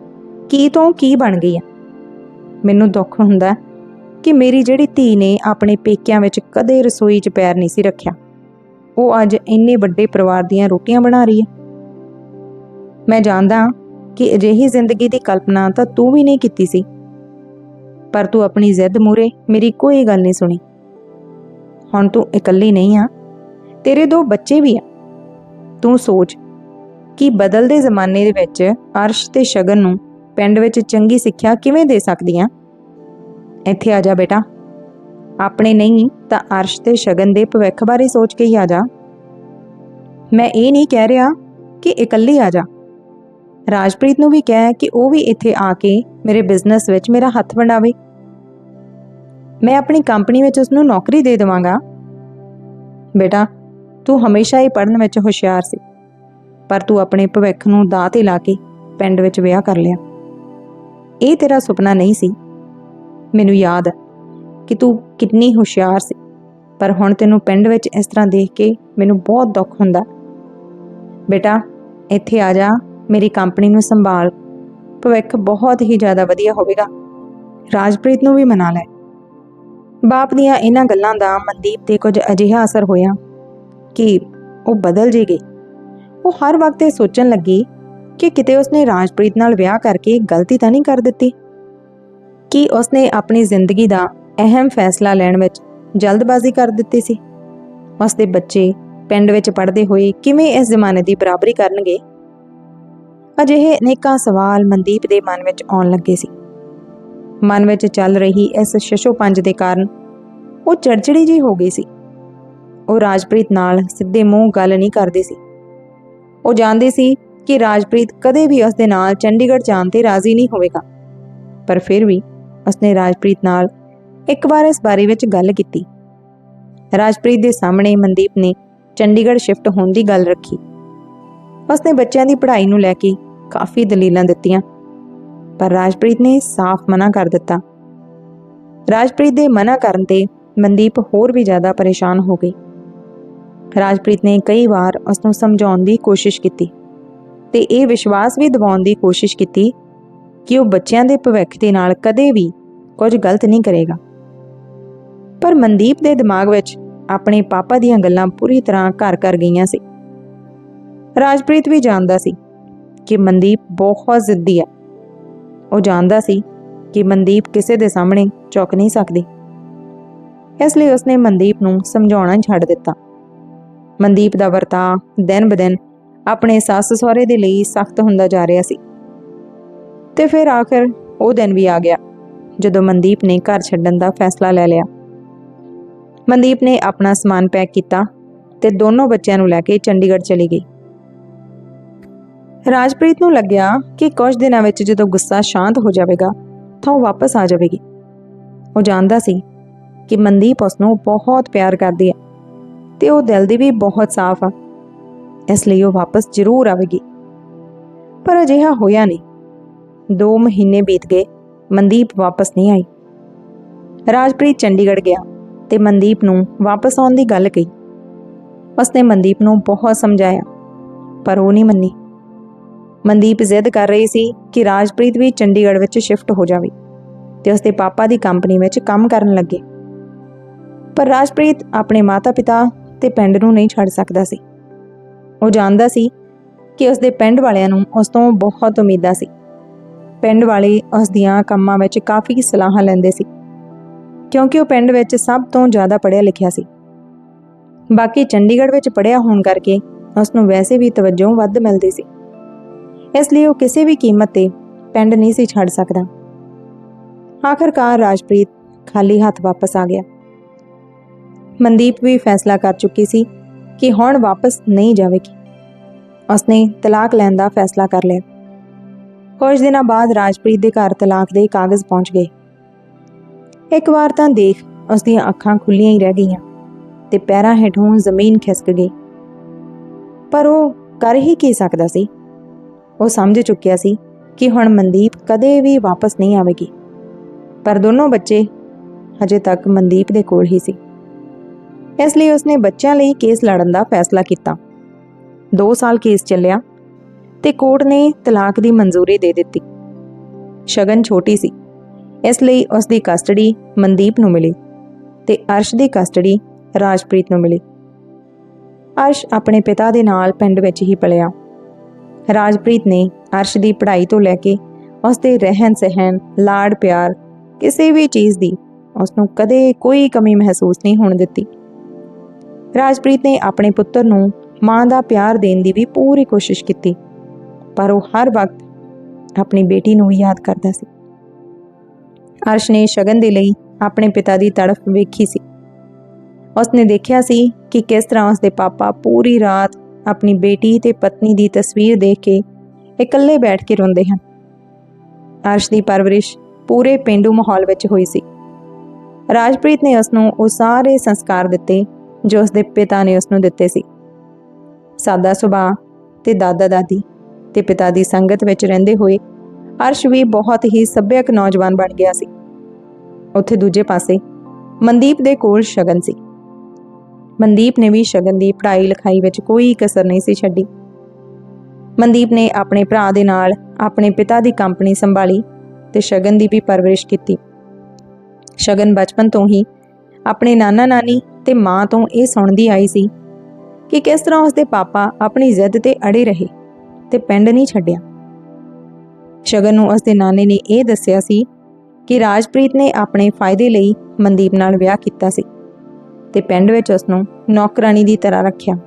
ਕੀ ਤੋਂ ਕੀ ਬਣ ਗਈ ਹੈ? ਮੈਨੂੰ ਦੁੱਖ ਹੁੰਦਾ ਕਿ ਮੇਰੀ ਜਿਹੜੀ ਧੀ ਨੇ ਆਪਣੇ ਪੇਕਿਆਂ ਵਿੱਚ ਕਦੇ ਰਸੋਈ 'ਚ ਪੈਰ ਨਹੀਂ ਸੀ ਰੱਖਿਆ। ਉਹ ਅੱਜ ਇੰਨੇ ਵੱਡੇ ਪਰਿਵਾਰ ਦੀਆਂ ਰੋਟੀਆਂ ਬਣਾ ਰਹੀ ਹੈ। ਮੈਂ ਜਾਣਦਾ ਕਿ ਅਜਿਹੀ ਜ਼ਿੰਦਗੀ ਦੀ ਕਲਪਨਾ ਤਾਂ ਤੂੰ ਵੀ ਨਹੀਂ ਕੀਤੀ ਸੀ। ਪਰ ਤੂੰ ਆਪਣੀ ਜ਼ਿੱਦ ਮੂਰੇ ਮੇਰੀ ਕੋਈ ਗੱਲ ਨਹੀਂ ਸੁਣੀ। ਹੁਣ ਤੂੰ ਇਕੱਲੀ ਨਹੀਂ ਆ, ਤੇਰੇ ਦੋ ਬੱਚੇ ਵੀ ਆ। ਤੂੰ ਸੋਚ ਕਿ ਬਦਲਦੇ ਜ਼ਮਾਨੇ ਦੇ ਵਿੱਚ ਅਰਸ਼ ਤੇ ਸ਼ਗਨ ਨੂੰ ਪਿੰਡ ਵਿੱਚ ਚੰਗੀ ਸਿੱਖਿਆ ਕਿਵੇਂ ਦੇ ਸਕਦੀ ਆ ਇੱਥੇ ਆ ਜਾ ਬੇਟਾ। ਆਪਣੇ ਨਹੀਂ, ਤਾਂ ਅਰਸ਼ ਤੇ ਸ਼ਗਨ ਦੇ ਭਵਿੱਖ ਬਾਰੇ ਸੋਚ ਕੇ ਹੀ ਆ ਜਾ। ਮੈਂ ਇਹ ਨਹੀਂ ਕਹਿ ਰਿਹਾ ਕਿ ਇਕੱਲੀ ਆ ਜਾ। ਰਾਜਪ੍ਰੀਤ ਨੂੰ ਵੀ ਕਹਿ ਕਿ ਉਹ ਵੀ ਇੱਥੇ ਆ ਕੇ ਮੇਰੇ ਬਿਜ਼ਨਸ ਵਿੱਚ ਮੇਰਾ ਹੱਥ ਵੰਡਾਵੇ। ਮੈਂ ਆਪਣੀ ਕੰਪਨੀ ਵਿੱਚ ਉਸ ਨੂੰ ਨੌਕਰੀ ਦੇ ਦੇਵਾਂਗਾ। ਬੇਟਾ, ਤੂੰ ਹਮੇਸ਼ਾ ਹੀ ਪੜ੍ਹਨ ਵਿੱਚ ਹੁਸ਼ਿਆਰ ਸੀ, ਪਰ ਤੂੰ ਆਪਣੇ ਭਵਿੱਖ ਨੂੰ ਦਾਅ ਤੇ ਲਾ ਕੇ ਪਿੰਡ ਵਿੱਚ ਵਿਆਹ ਕਰ ਲਿਆ। ਇਹ ਤੇਰਾ ਸੁਪਨਾ ਨਹੀਂ ਸੀ। ਮੈਨੂੰ ਯਾਦ ਹੈ ਕਿ ਤੂੰ ਕਿੰਨੀ ਹੁਸ਼ਿਆਰ ਸੀ। ਪਰ ਹੁਣ ਤੈਨੂੰ ਪਿੰਡ ਵਿੱਚ ਇਸ ਤਰ੍ਹਾਂ ਦੇਖ ਕੇ ਮੈਨੂੰ ਬਹੁਤ ਦੁੱਖ ਹੁੰਦਾ। ਬੇਟਾ, ਇੱਥੇ ਆ ਜਾ, ਮੇਰੀ ਕੰਪਨੀ ਨੂੰ ਸੰਭਾਲ। ਭਵਿੱਖ ਬਹੁਤ ਹੀ ਜ਼ਿਆਦਾ ਵਧੀਆ ਹੋਵੇਗਾ। ਰਾਜਪ੍ਰੀਤ ਨੂੰ ਵੀ ਮਨਾ ਲੈ। ਬਾਪ ਦੀਆਂ ਇਹਨਾਂ ਗੱਲਾਂ ਦਾ ਮਨਦੀਪ ਤੇ ਕੁਝ ਅਜਿਹਾ ਅਸਰ ਹੋਇਆ ਕਿ ਉਹ ਬਦਲ ਜੇਗੀ ਉਹ ਹਰ ਵਕਤ ਇਹ ਸੋਚਣ ਲੱਗੀ ਕਿ ਕਿਤੇ ਉਸਨੇ ਰਾਜਪ੍ਰੀਤ ਨਾਲ ਵਿਆਹ ਕਰਕੇ ਗਲਤੀ ਤਾਂ ਨਹੀਂ ਕਰ ਦਿੱਤੀ। ਕਿ ਉਸਨੇ ਆਪਣੀ ਜ਼ਿੰਦਗੀ ਦਾ ਅਹਿਮ ਫੈਸਲਾ ਲੈਣ ਵਿੱਚ ਜਲਦਬਾਜ਼ੀ ਕਰ ਦਿੱਤੀ ਸੀ। ਉਸਦੇ ਬੱਚੇ ਪਿੰਡ ਵਿੱਚ ਪੜ੍ਹਦੇ ਹੋਏ ਕਿਵੇਂ ਇਸ ਜ਼ਮਾਨੇ ਦੀ ਬਰਾਬਰੀ ਕਰਨਗੇ? ਅਜਿਹੇ ਅਨੇਕਾਂ ਸਵਾਲ ਮਨਦੀਪ ਦੇ ਮਨ ਵਿੱਚ ਆਉਣ ਲੱਗੇ ਸੀ। ਮਨ ਵਿੱਚ ਚੱਲ ਰਹੀ ਇਸ ਸ਼ਸ਼ੋ ਪੰਜ ਦੇ ਕਾਰਨ ਉਹ ਚੜਚੜੀ ਜੀ ਹੋ ਗਈ ਸੀ। ਉਹ ਰਾਜਪ੍ਰੀਤ ਨਾਲ ਸਿੱਧੇ ਮੂੰਹ ਗੱਲ ਨਹੀਂ ਕਰਦੀ ਸੀ। ਉਹ ਜਾਣਦੀ ਸੀ ਕਿ ਰਾਜਪ੍ਰੀਤ ਕਦੇ ਵੀ ਉਸ ਦੇ ਨਾਲ ਚੰਡੀਗੜ੍ਹ ਜਾਣ ਤੇ ਰਾਜ਼ੀ ਨਹੀਂ ਹੋਵੇਗਾ। ਪਰ ਫਿਰ ਵੀ ਉਸਨੇ ਰਾਜਪ੍ਰੀਤ ਨਾਲ ਇੱਕ ਵਾਰ ਇਸ ਬਾਰੇ ਵਿੱਚ ਗੱਲ ਕੀਤੀ। ਰਾਜਪ੍ਰੀਤ ਦੇ ਸਾਹਮਣੇ ਮਨਦੀਪ ਨੇ ਚੰਡੀਗੜ੍ਹ ਸ਼ਿਫਟ ਹੋਣ ਦੀ ਗੱਲ ਰੱਖੀ। ਉਸਨੇ ਬੱਚਿਆਂ ਦੀ ਪੜ੍ਹਾਈ ਨੂੰ ਲੈ ਕੇ ਕਾਫੀ ਦਲੀਲਾਂ ਦਿੱਤੀਆਂ, ਪਰ ਰਾਜਪ੍ਰੀਤ ਨੇ ਸਾਫ਼ ਮਨਾ ਕਰ ਦਿੱਤਾ। ਰਾਜਪ੍ਰੀਤ ਦੇ ਮਨਾ ਕਰਨ ਤੇ ਮਨਦੀਪ ਹੋਰ ਵੀ ਜ਼ਿਆਦਾ ਪਰੇਸ਼ਾਨ ਹੋ ਗਈ। ਰਾਜਪ੍ਰੀਤ ਨੇ ਕਈ ਵਾਰ ਉਸ ਨੂੰ ਸਮਝਾਉਣ ਦੀ ਕੋਸ਼ਿਸ਼ ਕੀਤੀ ਤੇ ਇਹ ਵਿਸ਼ਵਾਸ ਵੀ ਦਿਵਾਉਣ ਦੀ ਕੋਸ਼ਿਸ਼ ਕੀਤੀ ਕਿ ਉਹ ਬੱਚਿਆਂ ਦੇ ਭਵਿੱਖ ਦੇ ਨਾਲ ਕਦੇ ਵੀ ਕੁਝ ਗਲਤ ਨਹੀਂ ਕਰੇਗਾ। ਪਰ ਮਨਦੀਪ ਦੇ ਦਿਮਾਗ ਵਿੱਚ ਆਪਣੇ ਪਾਪਾ ਦੀਆਂ ਗੱਲਾਂ ਪੂਰੀ ਤਰ੍ਹਾਂ ਘਰ ਕਰ ਗਈਆਂ ਸੀ। ਰਾਜਪ੍ਰੀਤ ਵੀ ਜਾਣਦਾ ਸੀ ਕਿ ਮਨਦੀਪ ਬਹੁਤ ਜ਼ਿੱਦੀ ਹੈ ਉਹ ਜਾਣਦਾ ਸੀ ਕਿ ਮਨਦੀਪ ਕਿਸੇ ਦੇ ਸਾਹਮਣੇ ਝੁਕ ਨਹੀਂ ਸਕਦੀ। ਇਸ ਲਈ ਉਸਨੇ ਮਨਦੀਪ ਨੂੰ ਸਮਝਾਉਣਾ ਛੱਡ ਦਿੱਤਾ। ਮਨਦੀਪ ਦਾ ਵਰਤਾਅ ਦਿਨ ਬਦਿਨ ਆਪਣੇ ਸੱਸ ਸਹੁਰੇ ਦੇ ਲਈ ਸਖਤ ਹੁੰਦਾ ਜਾ ਰਿਹਾ ਸੀ। ਤੇ ਫਿਰ ਆਖਰ ਉਹ ਦਿਨ ਵੀ ਆ ਗਿਆ। ਜਦੋਂ ਮਨਦੀਪ ਨੇ ਘਰ ਛੱਡਣ ਦਾ ਫੈਸਲਾ ਲੈ ਲਿਆ। ਮਨਦੀਪ ਨੇ ਆਪਣਾ ਸਮਾਨ ਪੈਕ ਕੀਤਾ ਤੇ ਦੋਨੋਂ ਬੱਚਿਆਂ ਨੂੰ ਲੈ ਕੇ ਚੰਡੀਗੜ੍ਹ ਚਲੀ ਗਈ। ਰਾਜਪ੍ਰੀਤ ਨੂੰ ਲੱਗਿਆ ਕਿ ਕੁਝ ਦਿਨਾਂ ਵਿੱਚ ਜਦੋਂ ਗੁੱਸਾ ਸ਼ਾਂਤ ਹੋ ਜਾਵੇਗਾ, ਤਾਂ ਉਹ ਵਾਪਸ ਆ ਜਾਵੇਗੀ। ਉਹ ਜਾਣਦਾ ਸੀ ਕਿ ਮਨਦੀਪ ਉਸ ਨੂੰ ਬਹੁਤ ਪਿਆਰ ਕਰਦੀ ਹੈ ਤੇ ਉਹ ਦਿਲ ਦੀ ਵੀ ਬਹੁਤ ਸਾਫ਼ ਆ। ਇਸ ਲਈ ਉਹ ਵਾਪਸ ਜ਼ਰੂਰ ਆਵੇਗੀ। ਪਰ ਅਜਿਹਾ ਹੋਇਆ ਨਹੀਂ। 2 ਮਹੀਨੇ ਬੀਤ ਗਏ ਮਨਦੀਪ ਵਾਪਸ ਨਹੀਂ ਆਈ। ਰਾਜਪ੍ਰੀਤ ਚੰਡੀਗੜ੍ਹ ਗਿਆ ਤੇ ਮਨਦੀਪ ਨੂੰ ਵਾਪਸ ਆਉਣ ਦੀ ਗੱਲ ਕਹੀ। ਉਸਨੇ ਮਨਦੀਪ ਨੂੰ ਬਹੁਤ ਸਮਝਾਇਆ, ਪਰ ਉਹ ਨਹੀਂ ਮੰਨੀ। ਮਨਦੀਪ ਜ਼ਿੱਦ ਕਰ ਰਹੀ ਸੀ ਕਿ ਰਾਜਪ੍ਰੀਤ ਵੀ ਚੰਡੀਗੜ੍ਹ ਵਿੱਚ ਸ਼ਿਫਟ ਹੋ ਜਾਵੇ ਤੇ ਉਸਦੇ ਪਾਪਾ ਦੀ ਕੰਪਨੀ ਵਿੱਚ ਕੰਮ ਕਰਨ ਲੱਗੇ। ਪਰ ਰਾਜਪ੍ਰੀਤ ਆਪਣੇ ਮਾਤਾ-ਪਿਤਾ ਤੇ ਪਿੰਡ ਨੂੰ ਨਹੀਂ ਛੱਡ ਸਕਦਾ ਸੀ। ਉਹ ਜਾਣਦਾ ਸੀ ਕਿ ਉਸਦੇ ਪਿੰਡ ਵਾਲਿਆਂ ਨੂੰ ਉਸ ਤੋਂ ਬਹੁਤ ਉਮੀਦਾਂ ਸੀ। ਪਿੰਡ ਵਾਲੇ ਉਸ ਦੀਆਂ ਕੰਮਾਂ ਵਿੱਚ ਕਾਫੀ ਸਲਾਹਾਂ ਲੈਂਦੇ ਸੀ, ਕਿਉਂਕਿ ਉਹ ਪਿੰਡ ਵਿੱਚ ਸਭ ਤੋਂ ਜ਼ਿਆਦਾ ਪੜ੍ਹਿਆ ਲਿਖਿਆ ਸੀ। ਬਾਕੀ ਚੰਡੀਗੜ੍ਹ ਵਿੱਚ ਪੜ੍ਹਿਆ ਹੋਣ ਕਰਕੇ ਉਸ ਨੂੰ ਵੈਸੇ ਵੀ ਤਵੱਜੋ ਵੱਧ ਮਿਲਦੀ ਸੀ। ਇਸ ਲਈ ਉਹ ਕਿਸੇ ਵੀ ਕੀਮਤ ਤੇ ਪਿੰਡ ਨਹੀਂ ਸੀ ਛੱਡ ਸਕਦਾ। ਆਖਰਕਾਰ ਰਾਜਪ੍ਰੀਤ ਖਾਲੀ ਹੱਥ ਵਾਪਸ ਆ ਗਿਆ। ਮਨਦੀਪ ਵੀ ਫੈਸਲਾ ਕਰ ਚੁੱਕੀ ਸੀ ਕਿ ਹੁਣ ਵਾਪਸ ਨਹੀਂ ਜਾਵੇਗੀ। ਉਸਨੇ ਤਲਾਕ ਲੈਣ ਦਾ ਫੈਸਲਾ ਕਰ ਲਿਆ। ਕੁਝ ਦਿਨਾਂ ਬਾਅਦ ਰਾਜਪ੍ਰੀਤ ਦੇ ਘਰ ਤਲਾਕ ਦੇ ਕਾਗਜ਼ ਪਹੁੰਚ ਗਏ। ਇੱਕ ਵਾਰ ਤਾਂ ਦੇਖ ਉਸ ਦੀਆਂ ਅੱਖਾਂ ਖੁੱਲੀਆਂ ਹੀ ਰਹਿ ਗਈਆਂ ਤੇ ਪੈਰਾਂ ਹੇਠੋਂ ਜ਼ਮੀਨ ਖਿਸਕ ਗਈ। ਪਰ ਉਹ ਕਰ ਹੀ ਕੀ ਸਕਦਾ ਸੀ? ਉਹ ਸਮਝ ਚੁੱਕਿਆ ਸੀ ਕਿ ਹੁਣ ਮਨਦੀਪ ਕਦੇ ਵੀ ਵਾਪਸ ਨਹੀਂ ਆਵੇਗੀ। ਪਰ ਦੋਨੋਂ ਬੱਚੇ ਹਜੇ ਤੱਕ ਮਨਦੀਪ ਦੇ ਕੋਲ ਹੀ ਸੀ। ਇਸ ਲਈ ਉਸਨੇ ਬੱਚਿਆਂ ਲਈ ਕੇਸ ਲੜਨ ਦਾ ਫੈਸਲਾ ਕੀਤਾ। 2 ਸਾਲ ਕੇਸ ਚੱਲਿਆ ਤੇ ਕੋਰਟ ਨੇ ਤਲਾਕ ਦੀ ਮਨਜ਼ੂਰੀ ਦੇ ਦਿੱਤੀ। ਸ਼ਗਨ ਛੋਟੀ ਸੀ। ਇਸ ਲਈ ਉਸ ਦੀ ਕਸਟਡੀ ਮਨਦੀਪ ਨੂੰ ਮਿਲੀ ਤੇ ਅਰਸ਼ ਦੀ ਕਸਟਡੀ ਰਾਜਪ੍ਰੀਤ ਨੂੰ ਮਿਲੀ। ਅਰਸ਼ ਆਪਣੇ ਪਿਤਾ ਦੇ ਨਾਲ ਪਿੰਡ ਵਿੱਚ ਹੀ ਪਲਿਆ। ਰਾਜਪ੍ਰੀਤ ਨੇ ਅਰਸ਼ ਦੀ ਪੜ੍ਹਾਈ ਤੋਂ ਲੈ ਕੇ ਉਸ ਦੇ ਰਹਿਣ ਸਹਿਣ ਲਾਡ ਪਿਆਰ, ਕਿਸੇ ਵੀ ਚੀਜ਼ ਦੀ ਉਸ ਨੂੰ ਕਦੇ ਕੋਈ ਕਮੀ ਮਹਿਸੂਸ ਨਹੀਂ ਹੋਣ ਦਿੱਤੀ। ਰਾਜਪ੍ਰੀਤ ਨੇ ਆਪਣੇ ਪੁੱਤਰ ਨੂੰ ਮਾਂ ਦਾ ਪਿਆਰ ਦੇਣ ਦੀ ਵੀ ਪੂਰੀ ਕੋਸ਼ਿਸ਼ ਕੀਤੀ। ਪਰ ਉਹ ਹਰ ਵਕਤ ਆਪਣੀ ਬੇਟੀ ਨੂੰ ਹੀ ਯਾਦ ਕਰਦਾ ਸੀ। ਅਰਸ਼ ਨੇ ਸ਼ਗਨ ਦੇ ਲਈ ਆਪਣੇ ਪਿਤਾ ਦੀ ਤੜਫ ਵੇਖੀ ਸੀ। ਉਸਨੇ ਦੇਖਿਆ ਸੀ ਕਿ ਕਿਸ ਤਰ੍ਹਾਂ ਉਸਦੇ ਪਾਪਾ ਪੂਰੀ ਰਾਤ ਆਪਣੀ ਬੇਟੀ ਤੇ ਪਤਨੀ ਦੀ ਤਸਵੀਰ ਦੇਖ ਕੇ ਇਕੱਲੇ ਬੈਠ ਕੇ ਰੋਂਦੇ ਹਨ। ਅਰਸ਼ ਦੀ ਪਰਵਰਿਸ਼ ਪੂਰੇ ਪਿੰਡੂ ਮਾਹੌਲ ਵਿੱਚ ਹੋਈ ਸੀ। ਰਾਜਪ੍ਰੀਤ ਨੇ ਉਸ ਨੂੰ ਉਹ ਸਾਰੇ ਸੰਸਕਾਰ ਦਿੱਤੇ ਜੋ ਉਸਦੇ ਪਿਤਾ ਨੇ ਉਸ ਨੂੰ ਦਿੱਤੇ ਸੀ। ਸਾਦਾ ਸੁਭਾਅ ਤੇ ਦਾਦਾ ਦਾਦੀ ਤੇ ਪਿਤਾ ਦੀ ਸੰਗਤ ਵਿੱਚ ਰਹਿੰਦੇ ਹੋਏ ਅਰਸ਼ ਵੀ ਬਹੁਤ ਹੀ ਸੱਭਿਅਕ ਨੌਜਵਾਨ ਬਣ ਗਿਆ ਸੀ। ਉੱਥੇ ਦੂਜੇ ਪਾਸੇ ਮਨਦੀਪ ਦੇ ਕੋਲ ਸ਼ਗਨ ਸੀ। ਮਨਦੀਪ ਨੇ ਵੀ ਸ਼ਗਨ ਦੀ ਪੜ੍ਹਾਈ ਲਿਖਾਈ ਵਿੱਚ ਕੋਈ ਕਸਰ ਨਹੀਂ ਸੀ ਛੱਡੀ। ਮਨਦੀਪ ਨੇ ਆਪਣੇ ਭਰਾ ਦੇ ਨਾਲ ਆਪਣੇ ਪਿਤਾ ਦੀ ਕੰਪਨੀ ਸੰਭਾਲੀ ਤੇ ਸ਼ਗਨ ਦੀ ਵੀ ਪਰਵਰਿਸ਼ ਕੀਤੀ। ਸ਼ਗਨ ਬਚਪਨ ਤੋਂ ਹੀ ਆਪਣੇ ਨਾਨਾ ਨਾਨੀ ਤੇ ਮਾਂ ਤੋਂ ਇਹ ਸੁਣਦੀ ਆਈ ਸੀ ਕਿ ਕਿਸ ਤਰ੍ਹਾਂ ਉਸਦੇ ਪਾਪਾ ਆਪਣੀ ਜ਼ਿੱਦ ਤੇ ਅੜੇ ਰਹੇ। ਤੇ ਪਿੰਡ ਨਹੀਂ ਛੱਡਿਆ। ਸ਼ਗਨ ਨੂੰ ਉਸਦੇ ਨਾਨੇ ਨੇ ਇਹ ਦੱਸਿਆ ਸੀ ਕਿ ਰਾਜਪ੍ਰੀਤ ਨੇ ਆਪਣੇ ਫਾਇਦੇ ਲਈ ਮਨਦੀਪ ਨਾਲ ਵਿਆਹ ਕੀਤਾ ਸੀ ਤੇ ਪਿੰਡ ਵਿੱਚ ਉਸ ਨੂੰ ਨੌਕਰਾਨੀ ਦੀ ਤਰ੍ਹਾਂ ਰੱਖਿਆ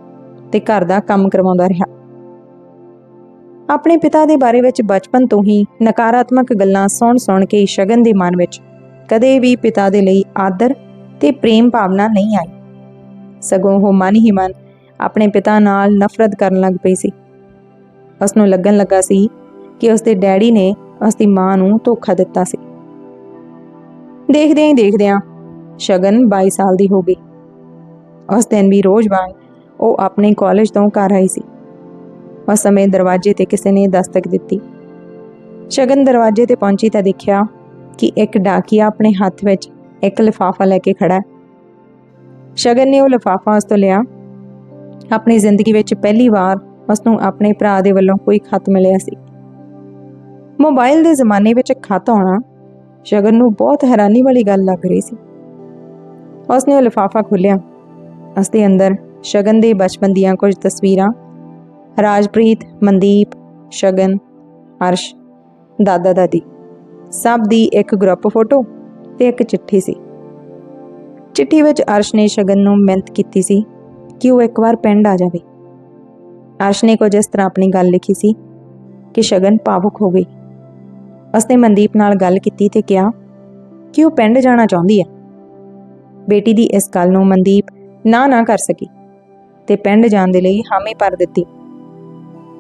ਤੇ ਘਰ ਦਾ ਕੰਮ ਕਰਵਾਉਂਦਾ ਰਿਹਾ। ਆਪਣੇ ਪਿਤਾ ਦੇ ਬਾਰੇ ਵਿੱਚ ਬਚਪਨ ਤੋਂ ਹੀ ਨਕਾਰਾਤਮਕ ਗੱਲਾਂ ਸੁਣ-ਸੁਣ ਕੇ ਸ਼ਗਨ ਦੇ ਮਨ ਵਿੱਚ ਕਦੇ ਵੀ ਪਿਤਾ ਦੇ ਲਈ ਆਦਰ ਤੇ ਪ੍ਰੇਮ ਭਾਵਨਾ ਨਹੀਂ ਆਈ। ਸਗੋਂ ਉਹ ਮਨ ਹੀ ਮਨ ਆਪਣੇ ਪਿਤਾ ਨਾਲ ਨਫ਼ਰਤ ਕਰਨ ਲੱਗ ਪਈ ਸੀ। ਉਸ ਨੂੰ ਲੱਗਣ ਲੱਗਾ ਸੀ ਕਿ ਉਸ ਦੇ ਡੈਡੀ ਨੇ ਉਸ ਦੀ ਮਾਂ ਨੂੰ ਧੋਖਾ ਦਿੱਤਾ ਸੀ। ਦੇਖਦਿਆਂ ਹੀ ਦੇਖਦਿਆਂ ਸ਼ਗਨ 22 ਸਾਲ ਦੀ ਹੋ ਗਈ। ਉਸ ਦਿਨ ਵੀ ਰੋਜ਼ ਵਾਂਗ ਉਹ ਆਪਣੇ ਕਾਲਜ ਤੋਂ ਘਰ ਆਈ ਸੀ। ਉਸ ਸਮੇਂ ਦਰਵਾਜ਼ੇ ਤੇ ਕਿਸੇ ਨੇ ਦਸਤਕ ਦਿੱਤੀ। ਸ਼ਗਨ ਦਰਵਾਜ਼ੇ ਤੇ ਪਹੁੰਚੀ ਤਾਂ ਦੇਖਿਆ ਕਿ ਇੱਕ ਡਾਕੀਆ ਆਪਣੇ ਹੱਥ ਵਿੱਚ ਇੱਕ ਲਿਫਾਫਾ ਲੈ ਕੇ ਖੜਾ ਹੈ। ਸ਼ਗਨ ਨੇ ਉਹ ਲਿਫਾਫਾ ਉਸ ਤੋਂ ਲਿਆ। ਆਪਣੀ ਜ਼ਿੰਦਗੀ ਵਿੱਚ ਪਹਿਲੀ ਵਾਰ ਉਸ ਨੂੰ ਆਪਣੇ ਭਰਾ ਦੇ ਵੱਲੋਂ ਕੋਈ ਖਤ ਮਿਲਿਆ ਸੀ। ਮੋਬਾਈਲ ਦੇ ਜ਼ਮਾਨੇ ਵਿੱਚ ਖਤ ਆਉਣਾ ਸ਼ਗਨ ਨੂੰ ਬਹੁਤ ਹੈਰਾਨੀ ਵਾਲੀ ਗੱਲ ਲੱਗ ਰਹੀ ਸੀ। ਉਸ ਨੇ ਉਹ ਲਿਫਾਫਾ ਖੋਲ੍ਹਿਆ। ਉਸ ਦੇ ਅੰਦਰ ਸ਼ਗਨ ਦੇ ਬਚਪਨ ਦੀਆਂ ਕੁਝ ਤਸਵੀਰਾਂ, ਰਾਜਪ੍ਰੀਤ, ਮਨਦੀਪ, ਸ਼ਗਨ ਅਰਸ਼ ਦਾਦਾ ਦਾਦੀ, ਸਭ ਦੀ ਇੱਕ ਗਰੁੱਪ ਫੋਟੋ ਤੇ ਇੱਕ ਚਿੱਠੀ ਸੀ। ਚਿੱਠੀ ਵਿੱਚ ਅਰਸ਼ ਨੇ ਸ਼ਗਨ ਨੂੰ ਮਿਹਨਤ ਕੀਤੀ ਸੀ ਕਿ ਉਹ ਇੱਕ ਵਾਰ ਪਿੰਡ ਆ ਜਾਵੇ। ਅਰਸ਼ ਨੇ ਕੁਝ ਇਸ ਤਰ੍ਹਾਂ ਆਪਣੀ ਗੱਲ ਲਿਖੀ ਸੀ ਕਿ ਸ਼ਗਨ ਭਾਵੁਕ ਹੋ ਗਈ। ਉਸਨੇ ਮਨਦੀਪ ਨਾਲ ਗੱਲ ਕੀਤੀ ਤੇ ਕਿਹਾ, ਕਿ ਉਹ ਪਿੰਡ ਜਾਣਾ ਚਾਹੁੰਦੀ ਹੈ? ਬੇਟੀ ਦੀ ਇਸ ਗੱਲ ਨੂੰ ਮਨਦੀਪ ਨਾ ਨਾ ਕਰ ਸਕੀ ਤੇ ਪਿੰਡ ਜਾਣ ਦੇ ਲਈ ਹਾਮੀ ਭਰ ਦਿੱਤੀ।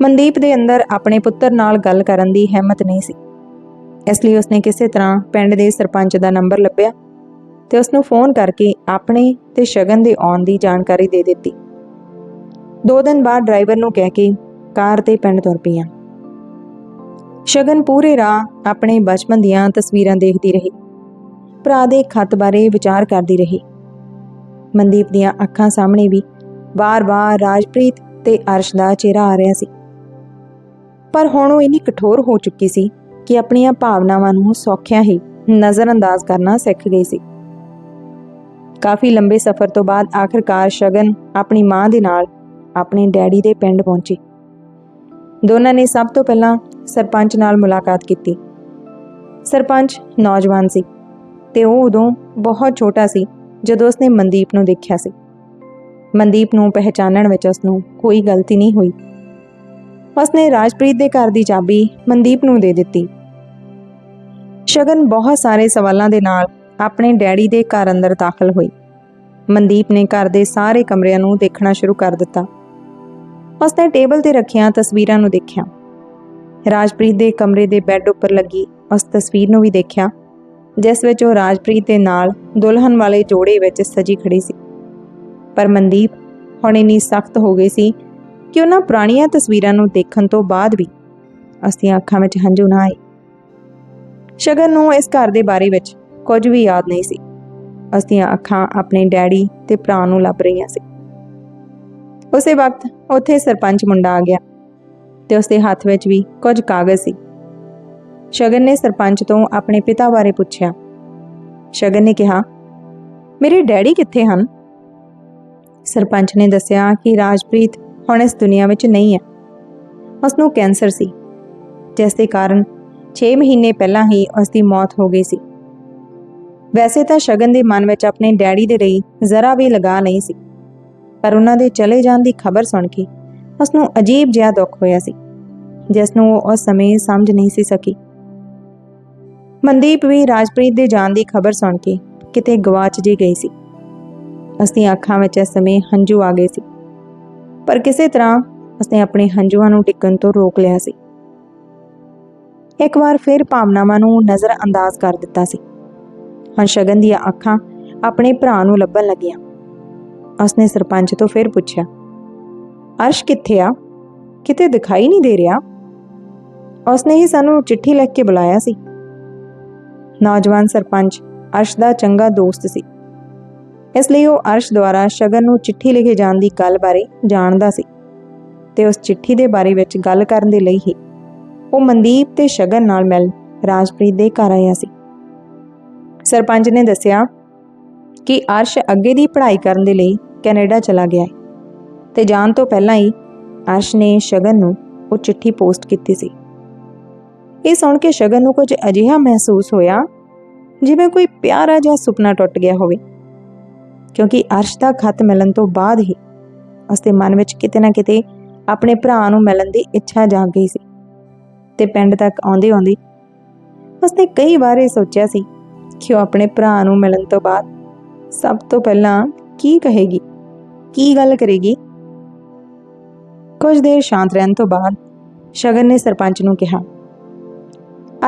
ਮਨਦੀਪ ਦੇ ਅੰਦਰ ਆਪਣੇ ਪੁੱਤਰ ਨਾਲ ਗੱਲ ਕਰਨ ਦੀ ਹਿੰਮਤ ਨਹੀਂ ਸੀ। ਇਸ ਲਈ ਉਸਨੇ ਕਿਸੇ ਤਰ੍ਹਾਂ ਪਿੰਡ ਦੇ ਸਰਪੰਚ ਦਾ ਨੰਬਰ ਲੱਭਿਆ ਤੇ ਉਸ ਨੂੰ ਫੋਨ ਕਰਕੇ ਆਪਣੇ ਤੇ ਸ਼ਗਨ ਦੇ ਆਉਣ ਦੀ ਜਾਣਕਾਰੀ ਦੇ ਦਿੱਤੀ। ਦੋ ਦਿਨ ਬਾਅਦ ਡਰਾਈਵਰ ਨੂੰ ਕਹਿ ਕੇ ਕਾਰ ਤੇ ਪਿੰਡ ਤੁਰ ਪਈਆਂ। ਸ਼ਗਨ ਪੂਰੇ ਰਾਹ ਆਪਣੇ ਬਚਪਨ ਦੀਆਂ ਤਸਵੀਰਾਂ ਦੇਖਦੀ ਰਹੀ। ਭਰਾ ਦੇ ਖਤ ਬਾਰੇ ਵਿਚਾਰ ਕਰਦੀ ਰਹੀ। ਮਨਦੀਪ ਦੀਆਂ ਅੱਖਾਂ ਸਾਹਮਣੇ ਵੀ ਵਾਰ-ਵਾਰ ਰਾਜਪ੍ਰੀਤ ਤੇ ਅਰਸ਼ ਦਾ ਚਿਹਰਾ ਆ ਰਿਹਾ ਸੀ। ਪਰ ਹੁਣ ਉਹ ਇੰਨੀ ਕਠੋਰ ਹੋ ਚੁੱਕੀ ਸੀ ਕਿ ਆਪਣੀਆਂ ਭਾਵਨਾਵਾਂ ਨੂੰ ਸੌਖਿਆਂ ਹੀ ਨਜ਼ਰਅੰਦਾਜ਼ ਕਰਨਾ ਸਿੱਖ ਗਈ ਸੀ। ਕਾਫੀ ਲੰਬੇ ਸਫ਼ਰ ਤੋਂ ਬਾਅਦ ਆਖਰਕਾਰ ਸ਼ਗਨ ਆਪਣੀ ਮਾਂ ਦੇ ਨਾਲ ਆਪਣੇ ਡੈਡੀ ਦੇ ਪਿੰਡ ਪਹੁੰਚੀ। ਦੋਨਾਂ ਨੇ ਸਭ ਤੋਂ ਪਹਿਲਾਂ ਸਰਪੰਚ ਨਾਲ ਮੁਲਾਕਾਤ ਕੀਤੀ। ਸਰਪੰਚ ਨੌਜਵਾਨ ਸੀ ਤੇ ਉਹ ਉਦੋਂ ਬਹੁਤ ਛੋਟਾ ਸੀ ਜਦੋਂ ਉਸਨੇ ਮਨਦੀਪ ਨੂੰ ਦੇਖਿਆ ਸੀ। ਮਨਦੀਪ ਨੂੰ ਪਹਿਚਾਨਣ ਵਿੱਚ ਉਸ ਨੂੰ ਕੋਈ ਗਲਤੀ ਨਹੀਂ ਹੋਈ। ਉਸਨੇ ਰਾਜਪ੍ਰੀਤ ਦੇ ਘਰ ਦੀ ਚਾਬੀ ਮਨਦੀਪ ਨੂੰ ਦੇ ਦਿੱਤੀ। ਸ਼ਗਨ ਬਹੁਤ ਸਾਰੇ ਸਵਾਲਾਂ ਦੇ ਨਾਲ ਆਪਣੇ ਡੈਡੀ ਦੇ ਘਰ ਅੰਦਰ ਦਾਖਲ ਹੋਈ। ਮਨਦੀਪ ਨੇ ਘਰ ਦੇ ਸਾਰੇ ਕਮਰਿਆਂ ਨੂੰ ਦੇਖਣਾ ਸ਼ੁਰੂ ਕਰ ਦਿੱਤਾ। ਉਸਨੇ ਟੇਬਲ ਤੇ ਰੱਖੀਆਂ, ਤਸਵੀਰਾਂ ਨੂੰ ਦੇਖਿਆ। ਰਾਜਪ੍ਰੀਤ ਦੇ ਕਮਰੇ ਦੇ ਬੈੱਡ ਉੱਪਰ ਲੱਗੀ, ਉਸ ਤਸਵੀਰ ਨੂੰ ਵੀ ਦੇਖਿਆ। ਜਿਸ ਵਿੱਚ ਉਹ ਰਾਜਪ੍ਰੀਤ ਦੇ ਨਾਲ ਦੁਲਹਨ ਵਾਲੇ ਜੋੜੇ ਵਿੱਚ ਸਜੀ ਖੜੀ ਸੀ। ਪਰ ਮਨਦੀਪ ਹੁਣ ਇੰਨੀ ਸਖਤ ਹੋ ਗਈ ਸੀ ਕਿ ਉਹਨਾਂ ਪੁਰਾਣੀਆਂ ਤਸਵੀਰਾਂ ਨੂੰ ਦੇਖਣ ਤੋਂ ਬਾਅਦ ਵੀ ਅਸਤੀਆਂ ਅੱਖਾਂ ਵਿੱਚ ਹੰਝੂ ਨਾ ਆਏ। ਸ਼ਗਨ ਨੂੰ ਇਸ ਘਰ ਦੇ ਬਾਰੇ ਵਿੱਚ ਕੁਝ ਵੀ ਯਾਦ ਨਹੀਂ ਸੀ। ਅਸਤੀਆਂ ਅੱਖਾਂ ਆਪਣੇ ਡੈਡੀ ਤੇ ਭਰਾ ਨੂੰ ਲੱਭ ਰਹੀਆਂ ਸੀ। ਉਸੇ ਵਕਤ ਉੱਥੇ ਸਰਪੰਚ ਮੁੰਡਾ ਆ ਗਿਆ ਤੇ ਉਸਦੇ ਹੱਥ ਵਿੱਚ ਵੀ ਕੁਝ ਕਾਗਜ਼ ਸੀ। ਸ਼ਗਨ ਨੇ ਸਰਪੰਚ ਤੋਂ ਆਪਣੇ ਪਿਤਾ ਬਾਰੇ ਪੁੱਛਿਆ। ਸ਼ਗਨ ਨੇ ਕਿਹਾ, ਮੇਰੇ ਡੈਡੀ ਕਿੱਥੇ ਹਨ? ਸਰਪੰਚ ਨੇ ਦੱਸਿਆ ਕਿ ਰਾਜਪ੍ਰੀਤ ਹੁਣ ਇਸ ਦੁਨੀਆ ਵਿੱਚ ਨਹੀਂ ਹੈ। ਉਸ ਨੂੰ ਕੈਂਸਰ ਸੀ, ਜਿਸ ਦੇ ਕਾਰਨ 6 ਮਹੀਨੇ ਪਹਿਲਾਂ ਹੀ ਉਸ ਦੀ ਮੌਤ ਹੋ ਗਈ ਸੀ। ਵੈਸੇ ਤਾਂ ਸ਼ਗਨ ਦੇ ਮਨ ਵਿੱਚ ਆਪਣੇ ਡੈਡੀ ਦੇ ਲਈ ਜ਼ਰਾ ਵੀ ਲਗਾ ਨਹੀਂ ਸੀ। ਪਰ ਉਹਨਾਂ ਦੇ ਚਲੇ ਜਾਣ ਦੀ ਖਬਰ ਸੁਣ ਕੇ ਉਸ ਨੂੰ ਅਜੀਬ ਜਿਹਾ ਦੁੱਖ ਹੋਇਆ ਸੀ ਜਿਸ ਨੂੰ ਉਹ ਉਸ ਸਮੇਂ ਸਮਝ ਨਹੀਂ ਸੀ ਸਕੀ। ਮਨਦੀਪ ਵੀ ਰਾਜਪ੍ਰੀਤ ਦੇ ਜਾਣ ਦੀ ਖਬਰ ਸੁਣ ਕੇ ਕਿਤੇ ਗਵਾਚ ਜੀ ਗਈ ਸੀ। ਉਸ ਦੀਆਂ ਅੱਖਾਂ ਵਿੱਚ ਇਸ ਸਮੇਂ ਹੰਝੂ ਆ ਗਏ ਸੀ। ਪਰ ਕਿਸੇ ਤਰ੍ਹਾਂ ਉਸਨੇ ਆਪਣੇ ਹੰਝੂਆਂ ਨੂੰ ਟਿਕਣ ਤੋਂ ਰੋਕ ਲਿਆ ਸੀ। ਇੱਕ ਵਾਰ ਫਿਰ ਭਾਵਨਾਵਾਂ ਨੂੰ ਨਜ਼ਰ ਅੰਦਾਜ਼ ਕਰ ਦਿੱਤਾ ਸੀ। ਹੁਣ ਸ਼ਗਨ ਦੀਆਂ ਅੱਖਾਂ ਆਪਣੇ ਭਰਾ ਨੂੰ ਲੱਭਣ ਲੱਗੀਆਂ। ਉਸਨੇ ਸਰਪੰਚ ਤੋਂ ਫਿਰ ਪੁੱਛਿਆ, ਅਰਸ਼ ਕਿੱਥੇ ਆ? ਕਿਤੇ ਦਿਖਾਈ ਨਹੀਂ ਦੇ ਰਿਹਾ? ਉਸਨੇ ਹੀ ਸਾਨੂੰ ਚਿੱਠੀ ਲਿਖ ਕੇ ਬੁਲਾਇਆ ਸੀ। ਨੌਜਵਾਨ ਸਰਪੰਚ ਅਰਸ਼ ਦਾ ਚੰਗਾ ਦੋਸਤ ਸੀ। ਇਸ ਲਈ ਉਹ ਅਰਸ਼ ਦੁਆਰਾ ਸ਼ਗਨ ਨੂੰ ਚਿੱਠੀ ਲਿਖੇ ਜਾਣ ਦੀ ਗੱਲ ਬਾਰੇ ਜਾਣਦਾ ਸੀ ਤੇ ਉਸ ਚਿੱਠੀ ਦੇ ਬਾਰੇ ਵਿੱਚ ਗੱਲ ਕਰਨ ਦੇ ਲਈ ਹੀ ਉਹ ਮਨਦੀਪ ਤੇ ਸ਼ਗਨ ਨਾਲ ਮਿਲ ਰਾਜਪ੍ਰੀਤ ਦੇ ਘਰ ਆਇਆ ਸੀ। ਸਰਪੰਚ ਨੇ ਦੱਸਿਆ ਕਿ ਅਰਸ਼ ਅੱਗੇ ਦੀ ਪੜ੍ਹਾਈ ਕਰਨ ਦੇ ਲਈ ਕੈਨੇਡਾ ਚਲਾ ਗਿਆ ਹੈ ਤੇ ਜਾਣ ਤੋਂ ਪਹਿਲਾਂ ਹੀ ਅਰਸ਼ ਨੇ ਸ਼ਗਨ ਨੂੰ ਉਹ ਚਿੱਠੀ ਪੋਸਟ ਕੀਤੀ ਸੀ। ਇਹ ਸੁਣ ਕੇ ਸ਼ਗਨ ਨੂੰ ਕੁਝ ਅਜਿਹਾ ਮਹਿਸੂਸ ਹੋਇਆ ਜਿਵੇਂ ਕੋਈ ਪਿਆਰਾ ਜਿਹਾ ਸੁਪਨਾ ਟੁੱਟ ਗਿਆ ਹੋਵੇ। ਕਿਉਂਕਿ ਅਰਸ਼ ਦਾ ਖਤ ਮਿਲਣ ਤੋਂ ਬਾਅਦ ਹੀ ਉਸਦੇ ਮਨ ਵਿੱਚ ਕਿਤੇ ਨਾ ਕਿਤੇ ਆਪਣੇ ਭਰਾ ਨੂੰ ਮਿਲਣ ਦੀ ਇੱਛਾ ਜਾਗ ਗਈ ਸੀ। ਤੇ ਪਿੰਡ ਤੱਕ ਆਉਂਦੇ ਆਉਂਦੇ ਉਸਨੇ ਕਈ ਵਾਰ ਇਹ ਸੋਚਿਆ ਸੀ ਕਿ ਉਹ ਆਪਣੇ ਭਰਾ ਨੂੰ ਮਿਲਣ ਤੋਂ ਬਾਅਦ ਸਭ ਤੋਂ ਪਹਿਲਾਂ ਕੀ ਕਹੇਗੀ? ਕੀ ਗੱਲ ਕਰੇਗੀ? ਕੁਝ ਦੇਰ ਸ਼ਾਂਤ ਰਹਿਣ ਤੋਂ ਬਾਅਦ ਸ਼ਗਨ ਨੇ ਸਰਪੰਚ ਨੂੰ ਕਿਹਾ।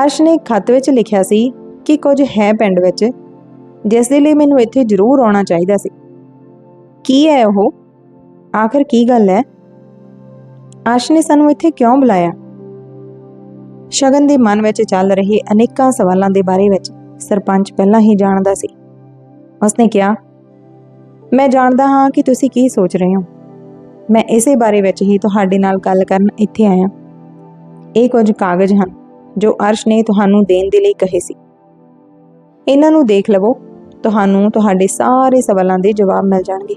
ਅਰਸ਼ ਨੇ ਖਤ ਵਿੱਚ ਲਿਖਿਆ ਸੀ ਕਿ ਕੁਝ ਹੈ ਪਿੰਡ ਵਿੱਚ, ਜਿਸ ਦੇ ਲਈ ਮੈਨੂੰ ਇੱਥੇ ਜ਼ਰੂਰ ਆਉਣਾ ਚਾਹੀਦਾ ਸੀ। ਕੀ ਹੈ ਉਹ? ਆਖਰ ਕੀ ਗੱਲ ਹੈ? ਅਰਸ਼ ਨੇ ਸਾਨੂੰ ਇੱਥੇ ਕਿਉਂ ਬੁਲਾਇਆ? ਸ਼ਗਨ ਦੇ ਮਨ ਵਿੱਚ ਚੱਲ ਰਹੇ ਅਨੇਕਾਂ ਸਵਾਲਾਂ ਦੇ ਬਾਰੇ ਵਿੱਚ ਸਰਪੰਚ ਪਹਿਲਾਂ ਹੀ ਜਾਣਦਾ ਸੀ। ਉਸਨੇ ਕਿਹਾ ਮੈਂ ਜਾਣਦਾ ਹਾਂ ਕਿ ਤੁਸੀਂ ਕੀ ਸੋਚ ਰਹੇ ਹੋ। ਮੈਂ ਇਸੇ ਬਾਰੇ ਵਿੱਚ ਹੀ ਤੁਹਾਡੇ ਨਾਲ ਗੱਲ ਕਰਨ ਇੱਥੇ ਆਇਆ। ਇਹ ਕੁਝ ਕਾਗਜ਼ ਹਨ, ਜੋ ਅਰਸ਼ ਨੇ ਤੁਹਾਨੂੰ ਦੇਣ ਦੇ ਲਈ ਕਹੇ ਸੀ। ਇਹਨਾਂ ਨੂੰ ਦੇਖ ਲਵੋ, ਤੁਹਾਨੂੰ ਤੁਹਾਡੇ ਸਾਰੇ ਸਵਾਲਾਂ ਦੇ ਜਵਾਬ ਮਿਲ ਜਾਣਗੇ।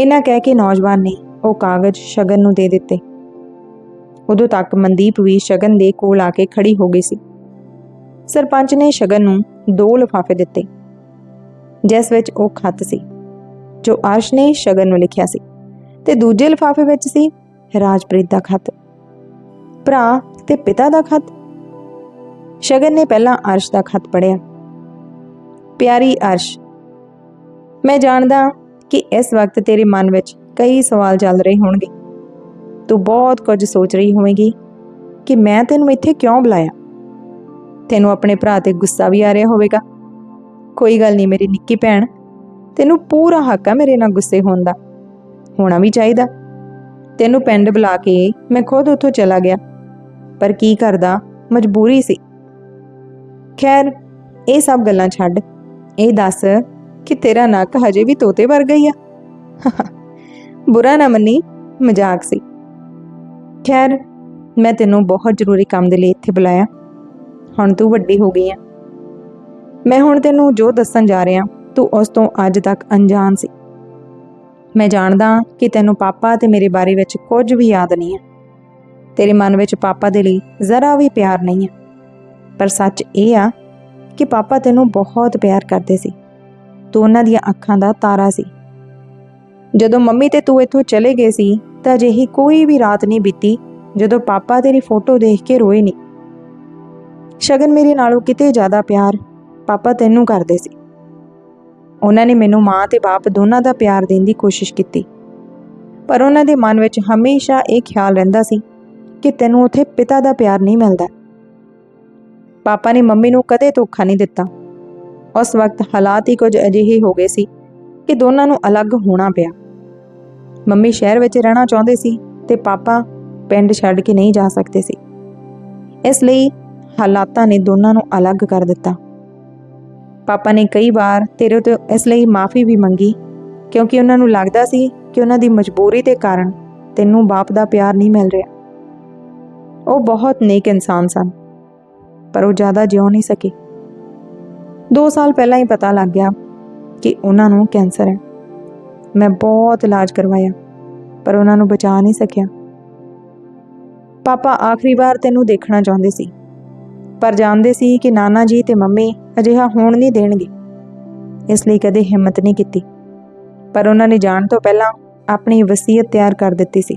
ਇਹਨਾਂ ਕਹਿ ਕੇ ਨੌਜਵਾਨ ਨੇ ਉਹ ਕਾਗਜ਼ ਸ਼ਗਨ ਨੂੰ ਦੇ ਦਿੱਤੇ। ਉਦੋਂ ਤੱਕ ਮਨਦੀਪ ਵੀ ਸ਼ਗਨ ਦੇ ਕੋਲ ਆ ਕੇ ਖੜੀ ਹੋ ਗਈ ਸੀ। ਸਰਪੰਚ ਨੇ ਸ਼ਗਨ ਨੂੰ ਦੋ ਲਿਫਾਫੇ ਦਿੱਤੇ। ਜਿਸ ਵਿੱਚ ਉਹ ਖੱਤ ਸੀ, ਜੋ ਅਰਸ਼ ਨੇ ਸ਼ਗਨ ਨੂੰ ਲਿਖਿਆ ਸੀ ਤੇ ਦੂਜੇ ਲਿਫਾਫੇ ਵਿੱਚ ਸੀ, ਰਾਜਪ੍ਰੀਤ ਦਾ ਖੱਤ, ਭਰਾ ਤੇ ਪਿਤਾ ਦਾ ਖੱਤ। ਸ਼ਗਨ ਨੇ ਪਹਿਲਾਂ ਅਰਸ਼ ਦਾ ਖੱਤ ਪੜ੍ਹਿਆ। ਪਿਆਰੀ ਅਰਸ਼ ਮੈਂ ਜਾਣਦਾ ਕਿ ਇਸ ਵਕਤ ਤੇਰੇ ਮਨ ਵਿੱਚ ਕਈ ਸਵਾਲ ਚੱਲ ਰਹੇ ਹੋਣਗੇ। ਤੂੰ ਬਹੁਤ ਕੁਝ ਸੋਚ ਰਹੀ ਹੋਵੇਂਗੀ ਕਿ ਮੈਂ ਤੈਨੂੰ ਇੱਥੇ ਕਿਉਂ ਬੁਲਾਇਆ? ਤੈਨੂੰ ਆਪਣੇ ਭਰਾ ਤੇ ਗੁੱਸਾ ਵੀ ਆ ਰਿਹਾ ਹੋਵੇਗਾ। ਕੋਈ ਗੱਲ ਨਹੀਂ ਮੇਰੀ ਨਿੱਕੀ ਭੈਣ। ਤੈਨੂੰ ਪੂਰਾ ਹੱਕ ਆ ਮੇਰੇ ਨਾਲ ਗੁੱਸੇ ਹੋਣ ਦਾ। ਹੋਣਾ ਵੀ ਚਾਹੀਦਾ। ਤੈਨੂੰ ਪਿੰਡ ਬੁਲਾ ਕੇ ਮੈਂ ਖੁਦ ਉੱਥੋਂ ਚਲਾ ਗਿਆ। ਪਰ ਕੀ ਕਰਦਾ? ਮਜਬੂਰੀ ਸੀ। ਖੈਰ, ਇਹ ਸਭ ਗੱਲਾਂ ਛੱਡ। ਇਹ ਦੱਸ ਕਿ ਤੇਰਾ ਨੱਕ ਹਜੇ ਵੀ ਤੋਤੇ ਵਰਗਾ ਹੀ ਆ। ਬੁਰਾ ਨਾ ਮੰਨੀ, ਮਜ਼ਾਕ ਸੀ। ਖੈਰ, ਮੈਂ ਤੈਨੂੰ ਬਹੁਤ ਜ਼ਰੂਰੀ ਕੰਮ ਦੇ ਲਈ ਇੱਥੇ ਬੁਲਾਇਆ। ਹੁਣ ਤੂੰ ਵੱਡੀ ਹੋ ਗਈ ਆ। ਮੈਂ ਹੁਣ ਤੈਨੂੰ ਜੋ ਦੱਸਣ ਜਾ ਰਿਹਾ, ਤੂੰ ਉਸ ਤੋਂ ਅੱਜ ਤੱਕ ਅਣਜਾਣ ਸੀ। ਮੈਂ ਜਾਣਦਾ ਕਿ ਤੈਨੂੰ ਪਾਪਾ ਤੇ ਮੇਰੇ ਬਾਰੇ ਵਿੱਚ ਕੁਝ ਵੀ ਯਾਦ ਨਹੀਂ ਹੈ। ਤੇਰੇ ਮਨ ਵਿੱਚ ਪਾਪਾ ਦੇ ਲਈ ਜ਼ਰਾ ਵੀ ਪਿਆਰ ਨਹੀਂ ਹੈ। ਪਰ ਸੱਚ ਇਹ ਆ ਕਿ ਪਾਪਾ ਤੈਨੂੰ ਬਹੁਤ ਪਿਆਰ ਕਰਦੇ ਸੀ। ਤੂੰ ਉਹਨਾਂ ਦੀਆਂ ਅੱਖਾਂ ਦਾ ਤਾਰਾ ਸੀ। ਜਦੋਂ ਮੰਮੀ ਤੇ ਤੂੰ ਇੱਥੋਂ ਚਲੇ ਗਏ ਸੀ, ਤਾਂ ਅਜਿਹੀ ਕੋਈ ਵੀ ਰਾਤ ਨਹੀਂ ਬੀਤੀ ਜਦੋਂ ਪਾਪਾ ਤੇਰੀ ਫੋਟੋ ਦੇਖ ਕੇ ਰੋਏ ਨਹੀਂ ਸ਼ਗਨ ਮੇਰੇ ਨਾਲੋਂ ਕਿਤੇ ਜ਼ਿਆਦਾ ਪਿਆਰ ਪਾਪਾ ਤੈਨੂੰ ਕਰਦੇ ਸੀ। ਉਹਨਾਂ ਨੇ ਮੈਨੂੰ ਮਾਂ ਤੇ ਬਾਪ ਦੋਨਾਂ ਦਾ ਪਿਆਰ ਦੇਣ ਦੀ ਕੋਸ਼ਿਸ਼ ਕੀਤੀ। ਪਰ ਉਹਨਾਂ ਦੇ ਮਨ ਵਿੱਚ ਹਮੇਸ਼ਾ ਇਹ ਖਿਆਲ ਰਹਿੰਦਾ ਸੀ ਕਿ ਤੈਨੂੰ ਉਥੇ ਪਿਤਾ ਦਾ ਪਿਆਰ ਨਹੀਂ ਮਿਲਦਾ। ਪਾਪਾ ਨੇ ਮੰਮੀ ਨੂੰ ਕਦੇ ਧੋਖਾ ਨਹੀਂ ਦਿੱਤਾ। ਉਸ ਵਕਤ ਹਾਲਾਤ ਹੀ ਕੁਝ ਅਜਿਹੇ ਹੋ ਗਏ ਸੀ ਕਿ ਦੋਨਾਂ ਨੂੰ ਅਲੱਗ ਹੋਣਾ ਪਿਆ। ਮੰਮੀ ਸ਼ਹਿਰ ਵਿੱਚ ਰਹਿਣਾ ਚਾਹੁੰਦੇ ਸੀ ਤੇ ਪਾਪਾ ਪਿੰਡ ਛੱਡ ਕੇ ਨਹੀਂ ਜਾ ਸਕਦੇ ਸੀ। ਇਸ ਲਈ ਹਾਲਾਤਾਂ ਨੇ ਦੋਨਾਂ ਨੂੰ ਅਲੱਗ ਕਰ ਦਿੱਤਾ। ਪਾਪਾ ਨੇ ਕਈ ਵਾਰ ਤੇਰੇ ਤੋਂ ਇਸ ਲਈ ਮਾਫੀ ਵੀ ਮੰਗੀ, ਕਿਉਂਕਿ ਉਹਨਾਂ ਨੂੰ ਲੱਗਦਾ ਸੀ ਕਿ ਉਹਨਾਂ ਦੀ ਮਜਬੂਰੀ ਦੇ ਕਾਰਨ ਤੈਨੂੰ ਬਾਪ ਦਾ ਪਿਆਰ ਨਹੀਂ ਮਿਲ ਰਿਹਾ। ਉਹ ਬਹੁਤ ਨੇਕ ਇਨਸਾਨ ਸਨ, ਪਰ ਉਹ ਜ਼ਿਆਦਾ ਜਿਉ ਨਹੀਂ ਸਕੇ। 2 ਸਾਲ ਪਹਿਲਾਂ ਹੀ ਪਤਾ ਲੱਗ ਗਿਆ ਕਿ ਉਹਨਾਂ ਨੂੰ ਕੈਂਸਰ ਹੈ। ਮੈਂ ਬਹੁਤ ਇਲਾਜ ਕਰਵਾਇਆ, ਪਰ ਉਹਨਾਂ ਨੂੰ ਬਚਾ ਨਹੀਂ ਸਕਿਆ। ਪਾਪਾ ਆਖਰੀ ਵਾਰ ਤੈਨੂੰ ਦੇਖਣਾ ਚਾਹੁੰਦੇ ਸੀ। ਪਰ ਜਾਣਦੇ ਸੀ ਕਿ ਨਾਨਾ ਜੀ ਤੇ ਮੰਮੀ ਅਜਿਹਾ ਹੋਣ ਨਹੀਂ ਦੇਣਗੇ। ਇਸ ਲਈ ਕਦੇ ਹਿੰਮਤ ਨਹੀਂ ਕੀਤੀ। ਪਰ ਉਹਨਾਂ ਨੇ ਜਾਣ ਤੋਂ ਪਹਿਲਾਂ ਆਪਣੀ ਵਸੀਅਤ ਤਿਆਰ ਕਰ ਦਿੱਤੀ ਸੀ।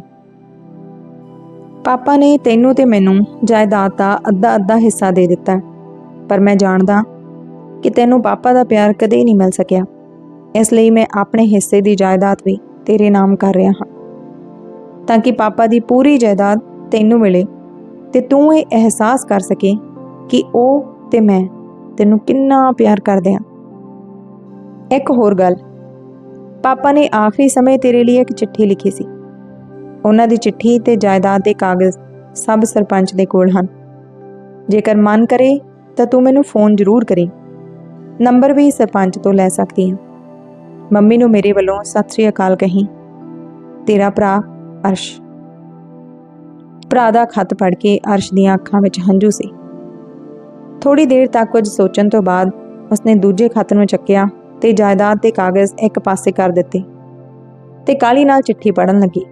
ਪਾਪਾ ਨੇ ਤੈਨੂੰ ਤੇ ਮੈਨੂੰ ਜਾਇਦਾਦ ਦਾ ਅੱਧਾ ਅੱਧਾ ਹਿੱਸਾ ਦੇ ਦਿੱਤਾ। ਪਰ ਮੈਂ ਜਾਣਦਾ ਕਿ ਤੈਨੂੰ ਪਾਪਾ ਦਾ ਪਿਆਰ ਕਦੇ ਨਹੀਂ ਮਿਲ ਸਕਿਆ। ਇਸ ਲਈ ਮੈਂ ਆਪਣੇ ਹਿੱਸੇ ਦੀ ਜਾਇਦਾਦ ਵੀ ਤੇਰੇ ਨਾਮ ਕਰ ਰਿਹਾ ਹਾਂ। ਤਾਂ ਕਿ ਪਾਪਾ ਦੀ ਪੂਰੀ ਜਾਇਦਾਦ ਤੈਨੂੰ ਮਿਲੇ ਤੇ ਤੂੰ ਇਹ ਅਹਿਸਾਸ ਕਰ ਸਕੇ ਕਿ ਉਹ ਤੇ ਮੈਂ ਤੈਨੂੰ ਕਿੰਨਾ ਪਿਆਰ ਕਰਦੇ ਹਾਂ। ਇੱਕ ਹੋਰ ਗੱਲ, ਪਾਪਾ ਨੇ ਆਖਰੀ ਸਮੇਂ ਤੇਰੇ ਲਈ ਇੱਕ ਚਿੱਠੀ ਲਿਖੀ ਸੀ। ਉਹਨਾਂ ਦੀ ਚਿੱਠੀ ਤੇ ਜਾਇਦਾਦ ਦੇ ਕਾਗਜ਼ ਸਭ ਸਰਪੰਚ ਦੇ ਕੋਲ ਹਨ। ਜੇਕਰ ਮਨ ਕਰੇ ਤਾਂ ਤੂੰ ਮੈਨੂੰ ਫੋਨ ਜ਼ਰੂਰ ਕਰੀ। ਨੰਬਰ ਵੀ ਸਰਪੰਚ ਤੋਂ ਲੈ ਸਕਦੀ ਹਾਂ। ਮੰਮੀ ਨੂੰ ਮੇਰੇ ਵੱਲੋਂ ਸਤਿ ਸ੍ਰੀ ਅਕਾਲ ਕਹੀਂ। ਤੇਰਾ ਭਰਾ ਅਰਸ਼। ਭਰਾ ਦਾ ਖੱਤ ਪੜ੍ਹ ਕੇ ਅਰਸ਼ ਦੀਆਂ ਅੱਖਾਂ ਵਿੱਚ ਹੰਝੂ ਸੀ। ਥੋੜੀ ਦੇਰ ਤੱਕ ਕੁਝ ਸੋਚਣ ਤੋਂ ਬਾਅਦ ਉਸਨੇ ਦੂਜੇ ਖੱਤ ਨੂੰ ਚੱਕਿਆ ਤੇ ਜਾਇਦਾਦ ਦੇ ਕਾਗਜ਼ ਇੱਕ ਪਾਸੇ ਕਰ ਦਿੱਤੇ ਤੇ ਕਾਲੀ ਨਾਲ ਚਿੱਠੀ ਪੜਨ ਲੱਗੀ।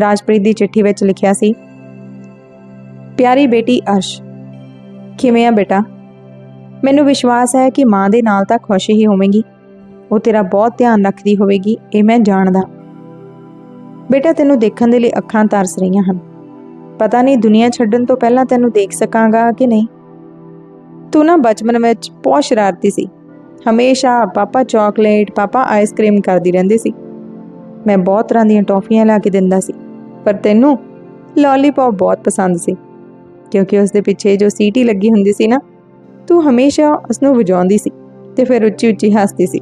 ਰਾਜਪ੍ਰੀਤ ਦੀ ਚਿੱਠੀ ਵਿੱਚ ਲਿਖਿਆ ਸੀ, ਪਿਆਰੀ ਬੇਟੀ ਅਰਸ਼, ਕਿਵੇਂ ਆ ਬੇਟਾ? ਮੈਨੂੰ ਵਿਸ਼ਵਾਸ ਹੈ ਕਿ ਮਾਂ ਦੇ ਨਾਲ ਤਾਂ ਖੁਸ਼ ਹੀ ਹੋਵੇਂਗੀ। ਉਹ ਤੇਰਾ ਬਹੁਤ ਧਿਆਨ ਰੱਖਦੀ ਹੋਵੇਗੀ, ਇਹ ਮੈਂ ਜਾਣਦਾ। ਬੇਟਾ, ਤੈਨੂੰ ਦੇਖਣ ਦੇ ਲਈ ਅੱਖਾਂ ਤਰਸ ਰਹੀਆਂ ਹਨ। ਪਤਾ ਨਹੀਂ ਦੁਨੀਆ ਛੱਡਣ ਤੋਂ ਪਹਿਲਾਂ ਤੈਨੂੰ ਦੇਖ ਸਕਾਂਗਾ ਕਿ ਨਹੀਂ? ਤੂੰ ਨਾ ਬਚਪਨ ਵਿੱਚ ਬਹੁਤ ਸ਼ਰਾਰਤੀ ਸੀ। ਹਮੇਸ਼ਾ ਪਾਪਾ ਚਾਕਲੇਟ, ਪਾਪਾ ਆਈਸਕ੍ਰੀਮ ਕਰਦੀ ਰਹਿੰਦੀ ਸੀ। ਮੈਂ ਬਹੁਤ ਤਰ੍ਹਾਂ ਦੀਆਂ ਟੌਫੀਆਂ ਲਾ ਕੇ ਦਿੰਦਾ ਸੀ, ਪਰ ਤੈਨੂੰ ਲੋਲੀਪੌਪ ਬਹੁਤ ਪਸੰਦ ਸੀ। ਕਿਉਂਕਿ ਉਸ ਦੇ ਪਿੱਛੇ ਜੋ ਸੀਟੀ ਲੱਗੀ ਹੁੰਦੀ ਸੀ ਨਾ, ਤੂੰ ਹਮੇਸ਼ਾ ਉਸ ਨੂੰ ਵਜਾਉਂਦੀ ਸੀ ਤੇ ਫਿਰ ਉੱਚੀ ਉੱਚੀ ਹੱਸਦੀ ਸੀ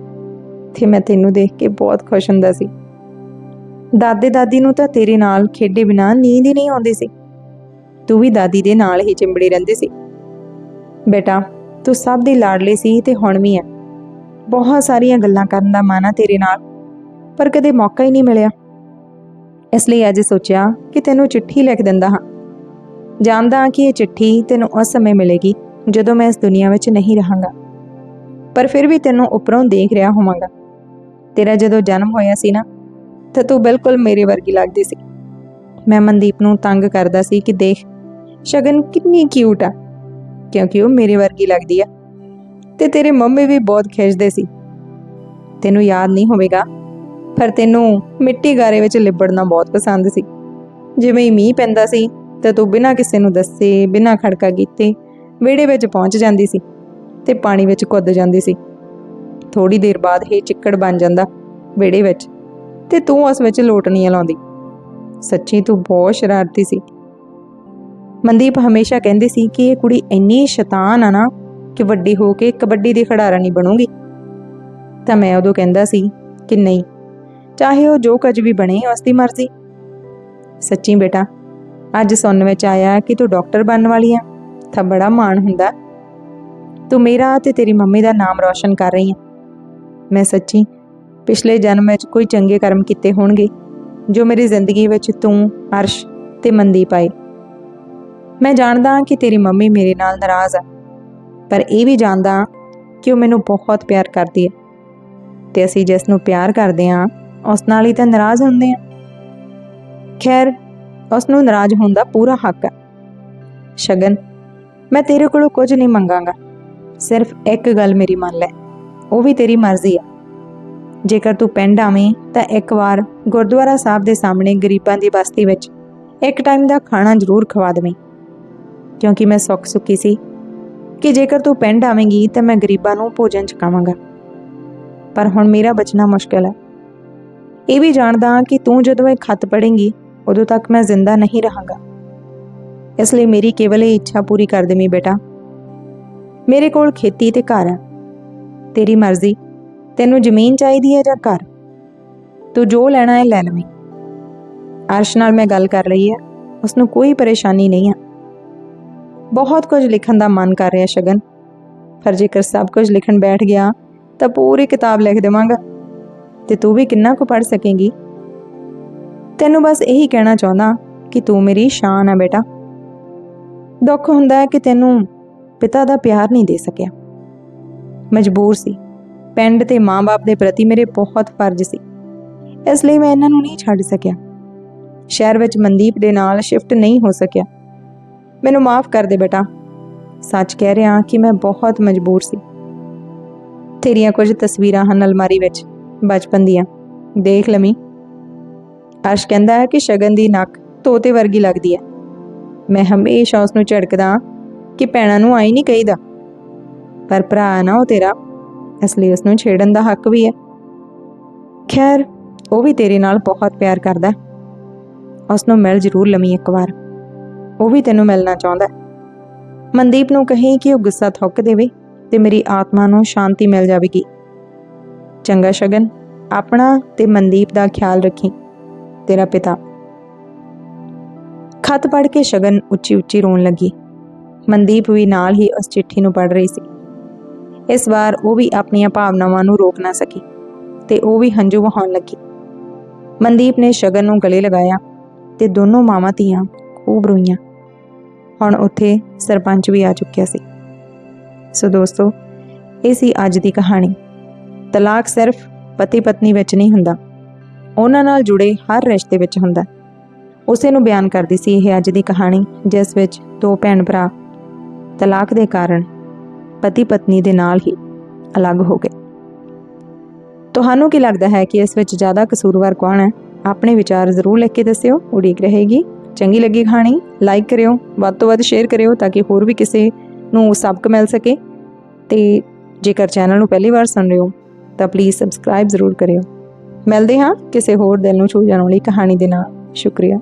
ਤੇ ਮੈਂ ਤੈਨੂੰ ਦੇਖ ਕੇ ਬਹੁਤ ਖੁਸ਼ ਹੁੰਦਾ ਸੀ। ਦਾਦੇ ਦਾਦੀ ਨੂੰ ਤਾਂ ਤੇਰੇ ਨਾਲ ਖੇਡੇ ਬਿਨਾਂ ਨੀਂਦ ਹੀ ਨਹੀਂ ਆਉਂਦੀ ਸੀ। ਤੂੰ ਵੀ ਦਾਦੀ ਦੇ ਨਾਲ ਹੀ ਚਿੰਬੜੀ ਰਹਿੰਦੀ ਸੀ। ਬੇਟਾ, ਤੂੰ ਸਭ ਦੀ ਲਾਡਲੀ ਸੀ ਤੇ ਹੁਣ ਵੀ ਹੈ। ਬਹੁਤ ਸਾਰੀਆਂ ਗੱਲਾਂ ਕਰਨ ਦਾ ਮਨ ਆ ਤੇਰੇ ਨਾਲ, ਪਰ ਕਦੇ ਮੌਕਾ ਹੀ ਨਹੀਂ ਮਿਲਿਆ। ਇਸ ਲਈ ਅੱਜ ਸੋਚਿਆ ਕਿ ਤੈਨੂੰ ਚਿੱਠੀ ਲਿਖ ਦਿੰਦਾ ਹਾਂ। ਜਾਣਦਾ ਹਾਂ ਕਿ ਇਹ ਚਿੱਠੀ ਤੈਨੂੰ ਉਸ ਸਮੇਂ ਮਿਲੇਗੀ ਜਦੋਂ ਮੈਂ ਇਸ ਦੁਨੀਆ ਵਿੱਚ ਨਹੀਂ ਰਹਾਂਗਾ। ਪਰ ਫਿਰ ਵੀ ਤੈਨੂੰ ਉੱਪਰੋਂ ਦੇਖ ਰਿਹਾ ਹੋਵਾਂਗਾ। ਤੇਰਾ ਜਦੋਂ ਜਨਮ ਹੋਇਆ ਸੀ ਨਾ, ਤਾਂ ਤੂੰ ਬਿਲਕੁਲ ਮੇਰੇ ਵਰਗੀ ਲੱਗਦੀ ਸੀ। ਮੈਂ ਮਨਦੀਪ ਨੂੰ ਤੰਗ ਕਰਦਾ ਸੀ ਕਿ ਦੇਖ, ਸ਼ਗਨ ਕਿੰਨੀ ਕਿਊਟ ਆ। ਕਿਉਂਕਿ ਉਹ ਮੇਰੇ ਵਰਗੀ ਲੱਗਦੀ ਆ। ਤੇ ਤੇਰੇ ਮੰਮੀ ਵੀ ਬਹੁਤ ਖਿੱਚਦੇ ਸੀ। ਤੈਨੂੰ ਯਾਦ ਨਹੀਂ ਹੋਵੇਗਾ, ਪਰ ਤੈਨੂੰ ਮਿੱਟੀ ਗਾਰੇ ਵਿੱਚ ਲਿਬੜਨਾ ਬਹੁਤ ਪਸੰਦ ਸੀ। ਜਿਵੇਂ ਹੀ ਮੀਂਹ ਪੈਂਦਾ ਸੀ, ਤਾਂ ਤੂੰ ਬਿਨਾਂ ਕਿਸੇ ਨੂੰ ਦੱਸੇ, ਬਿਨਾਂ ਖੜਕਾ ਕੀਤੇ ਵਿਹੜੇ ਵਿੱਚ ਪਹੁੰਚ ਜਾਂਦੀ ਸੀ ਤੇ ਪਾਣੀ ਵਿੱਚ ਕੁੱਦ ਜਾਂਦੀ ਸੀ। ਥੋੜੀ ਦੇਰ ਬਾਅਦ ਇਹ ਚਿੱਕੜ ਬਣ ਜਾਂਦਾ ਵਿਹੜੇ ਵਿੱਚ ਤੇ ਤੂੰ ਉਸ ਵਿੱਚ ਲੋਟਣੀਆਂ ਲਾਉਂਦੀ। ਸੱਚੀ ਤੂੰ ਬਹੁਤ ਸ਼ਰਾਰਤੀ ਸੀ। ਮਨਦੀਪ ਹਮੇਸ਼ਾ ਕਹਿੰਦੀ ਸੀ ਕਿ ਇਹ ਕੁੜੀ ਇੰਨੀ ਸ਼ੈਤਾਨ ਆ ਨਾ ਕਿ ਵੱਡੀ ਹੋ ਕੇ ਕਬੱਡੀ ਦੀ ਨਹੀਂ ਬਣੂਗੀ। ਤਾਂ ਮੈਂ ਉਦੋਂ ਕਹਿੰਦਾ ਸੀ ਕਿ ਨਹੀਂ, ਚਾਹੇ ਉਹ ਜੋ ਕੁਝ ਵੀ ਬਣੇ, ਉਸ ਦੀ ਮਰਜ਼ੀ। ਸੱਚੀ ਬੇਟਾ, ਅੱਜ ਸੁਣਨ ਵਿੱਚ ਆਇਆ ਕਿ ਤੂੰ ਡਾਕਟਰ ਬਣਨ ਵਾਲੀ ਆ, ਤਾਂ ਬੜਾ ਮਾਣ ਹੁੰਦਾ। ਤੂੰ ਮੇਰਾ ਤੇ ਤੇਰੀ ਮੰਮੀ ਦਾ ਨਾਮ ਰੌਸ਼ਨ ਕਰ ਰਹੀ ਹੈ ਮੈਂ ਸੱਚੀ ਪਿਛਲੇ ਜਨਮ ਵਿੱਚ ਕੋਈ ਚੰਗੇ ਕਰਮ ਕੀਤੇ ਹੋਣਗੇ, ਜੋ ਮੇਰੀ ਜ਼ਿੰਦਗੀ ਵਿੱਚ ਤੂੰ, ਅਰਸ਼ ਤੇ ਮਨਦੀਪ ਆਏ। ਮੈਂ ਜਾਣਦਾ ਹਾਂ ਕਿ ਤੇਰੀ ਮੰਮੀ ਮੇਰੇ ਨਾਲ ਨਾਰਾਜ਼ ਆ। ਪਰ ਇਹ ਵੀ ਜਾਣਦਾ ਕਿ ਉਹ ਮੈਨੂੰ ਬਹੁਤ ਪਿਆਰ ਕਰਦੀ ਹੈ ਤੇ ਅਸੀਂ ਜਿਸ ਨੂੰ ਪਿਆਰ ਕਰਦੇ ਹਾਂ, ਉਸ ਨਾਲ ਹੀ ਤਾਂ ਨਾਰਾਜ਼ ਹੁੰਦੇ ਹਾਂ। ਖੈਰ, ਉਸ ਨੂੰ ਨਾਰਾਜ਼ ਹੋਣ ਦਾ ਪੂਰਾ ਹੱਕ ਹੈ ਸ਼ਗਨ, ਮੈਂ ਤੇਰੇ ਕੋਲੋਂ ਕੁਝ ਨਹੀਂ ਮੰਗਾਂਗਾ। ਸਿਰਫ ਇੱਕ ਗੱਲ ਮੇਰੀ ਮੰਨ ਲੈ, ਉਹ ਵੀ ਤੇਰੀ ਮਰਜ਼ੀ ਆ। ਜੇਕਰ ਤੂੰ ਪਿੰਡ ਆਵੇਂ, ਤਾਂ ਇੱਕ ਵਾਰ ਗੁਰਦੁਆਰਾ ਸਾਹਿਬ ਦੇ ਸਾਹਮਣੇ ਗਰੀਬਾਂ ਦੀ ਬਸਤੀ ਵਿੱਚ ਇੱਕ ਟਾਈਮ ਦਾ ਖਾਣਾ ਜ਼ਰੂਰ ਖਵਾ ਦੇਵੇਂ। ਕਿਉਂਕਿ ਮੈਂ ਸੁੱਖ ਸੁੱਕੀ ਸੀ ਕਿ ਜੇਕਰ ਤੂੰ ਪਿੰਡ ਆਵੇਂਗੀ ਤਾਂ ਮੈਂ ਗਰੀਬਾਂ ਨੂੰ ਭੋਜਨ ਚਕਾਵਾਂਗਾ ਪਰ ਹੁਣ ਮੇਰਾ ਬਚਣਾ ਮੁਸ਼ਕਲ ਹੈ। ਇਹ ਵੀ ਜਾਣਦਾ ਹਾਂ ਕਿ ਤੂੰ ਜਦੋਂ ਇਹ ਖੱਤ ਪੜ੍ਹੇਂਗੀ, ਉਦੋਂ ਤੱਕ ਮੈਂ ਜ਼ਿੰਦਾ ਨਹੀਂ ਰਹਾਂਗਾ। ਇਸ ਲਈ ਮੇਰੀ ਕੇਵਲ ਇਹ ਇੱਛਾ ਪੂਰੀ ਕਰ ਦੇਵੀਂ ਬੇਟਾ। ਮੇਰੇ ਕੋਲ ਖੇਤੀ ਤੇ ਘਰ ਹੈ। ਤੇਰੀ ਮਰਜ਼ੀ। ਤੈਨੂੰ ਜ਼ਮੀਨ ਚਾਹੀਦੀ ਹੈ ਜਾਂ ਘਰ? ਤੂੰ ਜੋ ਲੈਣਾ ਹੈ ਲੈ ਲਵੇਂ। ਅਰਸ਼ ਨਾਲ ਮੈਂ ਗੱਲ ਕਰ ਲਈ ਹੈ। ਉਸ ਨੂੰ ਕੋਈ ਪਰੇਸ਼ਾਨੀ ਨਹੀਂ ਹੈ। ਬਹੁਤ ਕੁਝ ਲਿਖਣ ਦਾ ਮਨ ਕਰ ਰਿਹਾ ਸ਼ਗਨ। ਪਰ ਜੇਕਰ ਸਭ ਕੁਝ ਲਿਖਣ ਬੈਠ ਗਿਆ, ਤਾਂ ਪੂਰੀ ਕਿਤਾਬ ਲਿਖ ਦੇਵਾਂਗਾ। ਤੇ ਤੂੰ ਵੀ ਕਿੰਨਾ ਕੁ ਪੜ ਸਕੇਂਗੀ? ਤੈਨੂੰ ਬਸ ਇਹੀ ਕਹਿਣਾ ਚਾਹੁੰਦਾ ਕਿ ਤੂੰ ਮੇਰੀ ਸ਼ਾਨ ਆ ਬੇਟਾ। ਦੁੱਖ ਹੁੰਦਾ ਹੈ ਕਿ ਤੈਨੂੰ ਪਿਤਾ ਦਾ ਪਿਆਰ ਨਹੀਂ ਦੇ ਸਕਿਆ। ਮਜਬੂਰ ਸੀ। ਪਿੰਡ ਤੇ ਮਾਂ-ਬਾਪ ਦੇ ਪ੍ਰਤੀ ਮੇਰੇ ਬਹੁਤ ਫਰਜ਼ ਸੀ। ਇਸ ਲਈ ਮੈਂ ਇਹਨਾਂ ਨੂੰ ਨਹੀਂ ਛੱਡ ਸਕਿਆ। ਸ਼ਹਿਰ ਵਿੱਚ ਮਨਦੀਪ ਦੇ ਨਾਲ ਸ਼ਿਫਟ ਨਹੀਂ ਹੋ ਸਕਿਆ। ਮੈਨੂੰ ਮਾਫ ਕਰ ਦੇ ਬੇਟਾ। ਸੱਚ ਕਹਿ ਰਿਹਾ ਕਿ ਮੈਂ ਬਹੁਤ ਮਜਬੂਰ ਸੀ। ਤੇਰੀਆਂ ਕੁਝ ਤਸਵੀਰਾਂ ਹਨ ਅਲਮਾਰੀ ਵਿੱਚ, ਬਚਪਨ ਦੀਆਂ। ਦੇਖ ਲਮੀ ਅਰਸ਼ ਕਹਿੰਦਾ ਹੈ ਕਿ ਸ਼ਗਨ ਦੀ ਨੱਕ ਤੋਤੇ ਵਰਗੀ ਲੱਗਦੀ ਹੈ। ਮੈਂ ਹਮੇਸ਼ਾ ਉਸ ਨੂੰ ਝੜਕਦਾ ਕਿ ਭੈਣਾਂ ਨੂੰ ਆਈ ਨਹੀਂ ਕਹੀਦਾ। ਪਰ ਭਰਾ ਨਾ ਉਹ ਤੇਰਾ, ਇਸ ਲਈ ਉਸ ਨੂੰ ਛੇੜਨ ਦਾ ਹੱਕ ਵੀ ਹੈ। ਖੈਰ, ਉਹ ਵੀ ਤੇਰੇ ਨਾਲ ਬਹੁਤ ਪਿਆਰ ਕਰਦਾ ਹੈ। ਉਸ ਨੂੰ ਮਿਲ ਜ਼ਰੂਰ ਲਮੀ ਇੱਕ ਵਾਰ। ਉਹ ਵੀ ਤੈਨੂੰ ਮਿਲਣਾ ਚਾਹੁੰਦਾ ਹੈ। ਮਨਦੀਪ ਨੂੰ ਕਹੀਂ ਕਿ ਉਹ ਗੁੱਸਾ ਥੁੱਕ ਦੇਵੇ ਤੇ ਮੇਰੀ ਆਤਮਾ ਨੂੰ ਸ਼ਾਂਤੀ ਮਿਲ ਜਾਵੇਗੀ। ਚੰਗਾ ਸ਼ਗਨ, ਆਪਣਾ ਤੇ ਮਨਦੀਪ ਦਾ ਖਿਆਲ ਰੱਖੀ, ਤੇਰਾ ਪਿਤਾ। ਖਤ ਪੜ੍ਹ ਕੇ ਸ਼ਗਨ ਉੱਚੀ ਉੱਚੀ ਰੋਣ ਲੱਗੀ। ਮਨਦੀਪ ਵੀ ਨਾਲ ਹੀ ਉਸ ਚਿੱਠੀ ਨੂੰ ਪੜ੍ਹ ਰਹੀ ਸੀ। ਇਸ ਵਾਰ ਉਹ ਵੀ ਆਪਣੀਆਂ ਭਾਵਨਾਵਾਂ ਨੂੰ ਰੋਕ ਨਾ ਸਕੀ ਤੇ ਉਹ ਵੀ ਹੰਝੂ ਵਹਾਉਣ ਲੱਗੀ। ਮਨਦੀਪ ਨੇ ਸ਼ਗਨ ਨੂੰ ਗਲੇ ਲਗਾਇਆ ਤੇ ਦੋਨੋਂ ਮਾਵਾਂ ਧੀਆਂ ਖੂਬ ਰੋਈਆਂ। ਹੁਣ ਉੱਥੇ ਸਰਪੰਚ ਵੀ ਆ ਚੁੱਕਿਆ ਸੀ। ਸੋ ਦੋਸਤੋ, ਇਹ ਸੀ ਅੱਜ ਦੀ ਕਹਾਣੀ। ਤਲਾਕ ਸਿਰਫ ਪਤੀ ਪਤਨੀ ਵਿੱਚ ਨਹੀਂ ਹੁੰਦਾ, ਉਹਨਾਂ ਨਾਲ ਜੁੜੇ ਹਰ ਰਿਸ਼ਤੇ ਵਿੱਚ ਹੁੰਦਾ। ਉਸੇ ਨੂੰ ਬਿਆਨ ਕਰਦੀ ਸੀ ਇਹ ਅੱਜ ਦੀ ਕਹਾਣੀ, ਜਿਸ ਵਿੱਚ ਦੋ ਭੈਣ ਭਰਾ ਤਲਾਕ ਦੇ ਕਾਰਨ ਪਤੀ ਪਤਨੀ ਦੇ ਨਾਲ ਹੀ ਅਲੱਗ ਹੋ ਗਏ। ਤੁਹਾਨੂੰ ਕੀ ਲੱਗਦਾ ਹੈ ਕਿ ਇਸ ਵਿੱਚ ਜ਼ਿਆਦਾ ਕਸੂਰਵਾਰ ਕੌਣ ਹੈ? ਆਪਣੇ ਵਿਚਾਰ ਜ਼ਰੂਰ ਲਿਖ ਕੇ ਦੱਸਿਓ, ਉਡੀਕ ਰਹੇਗੀ। ਚੰਗੀ ਲੱਗੀ ਕਹਾਣੀ ਲਾਈਕ ਕਰਿਓ, ਵੱਧ ਤੋਂ ਵੱਧ ਸ਼ੇਅਰ ਕਰਿਓ ਤਾਂ ਕਿ ਹੋਰ ਵੀ ਕਿਸੇ ਨੂੰ ਸਬਕ ਮਿਲ ਸਕੇ। ਤੇ ਜੇਕਰ ਚੈਨਲ ਨੂੰ ਪਹਿਲੀ ਵਾਰ ਸੁਣ ਰਹੇ ਹੋ, ਤਾਂ ਪਲੀਜ਼ ਸਬਸਕ੍ਰਾਈਬ ਜ਼ਰੂਰ ਕਰਿਓ। ਮਿਲਦੇ ਹਾਂ ਕਿਸੇ ਹੋਰ ਦਿਲ ਨੂੰ ਛੂ ਜਾਣ ਵਾਲੀ ਕਹਾਣੀ ਦੇ ਨਾਲ। ਸ਼ੁਕਰੀਆ।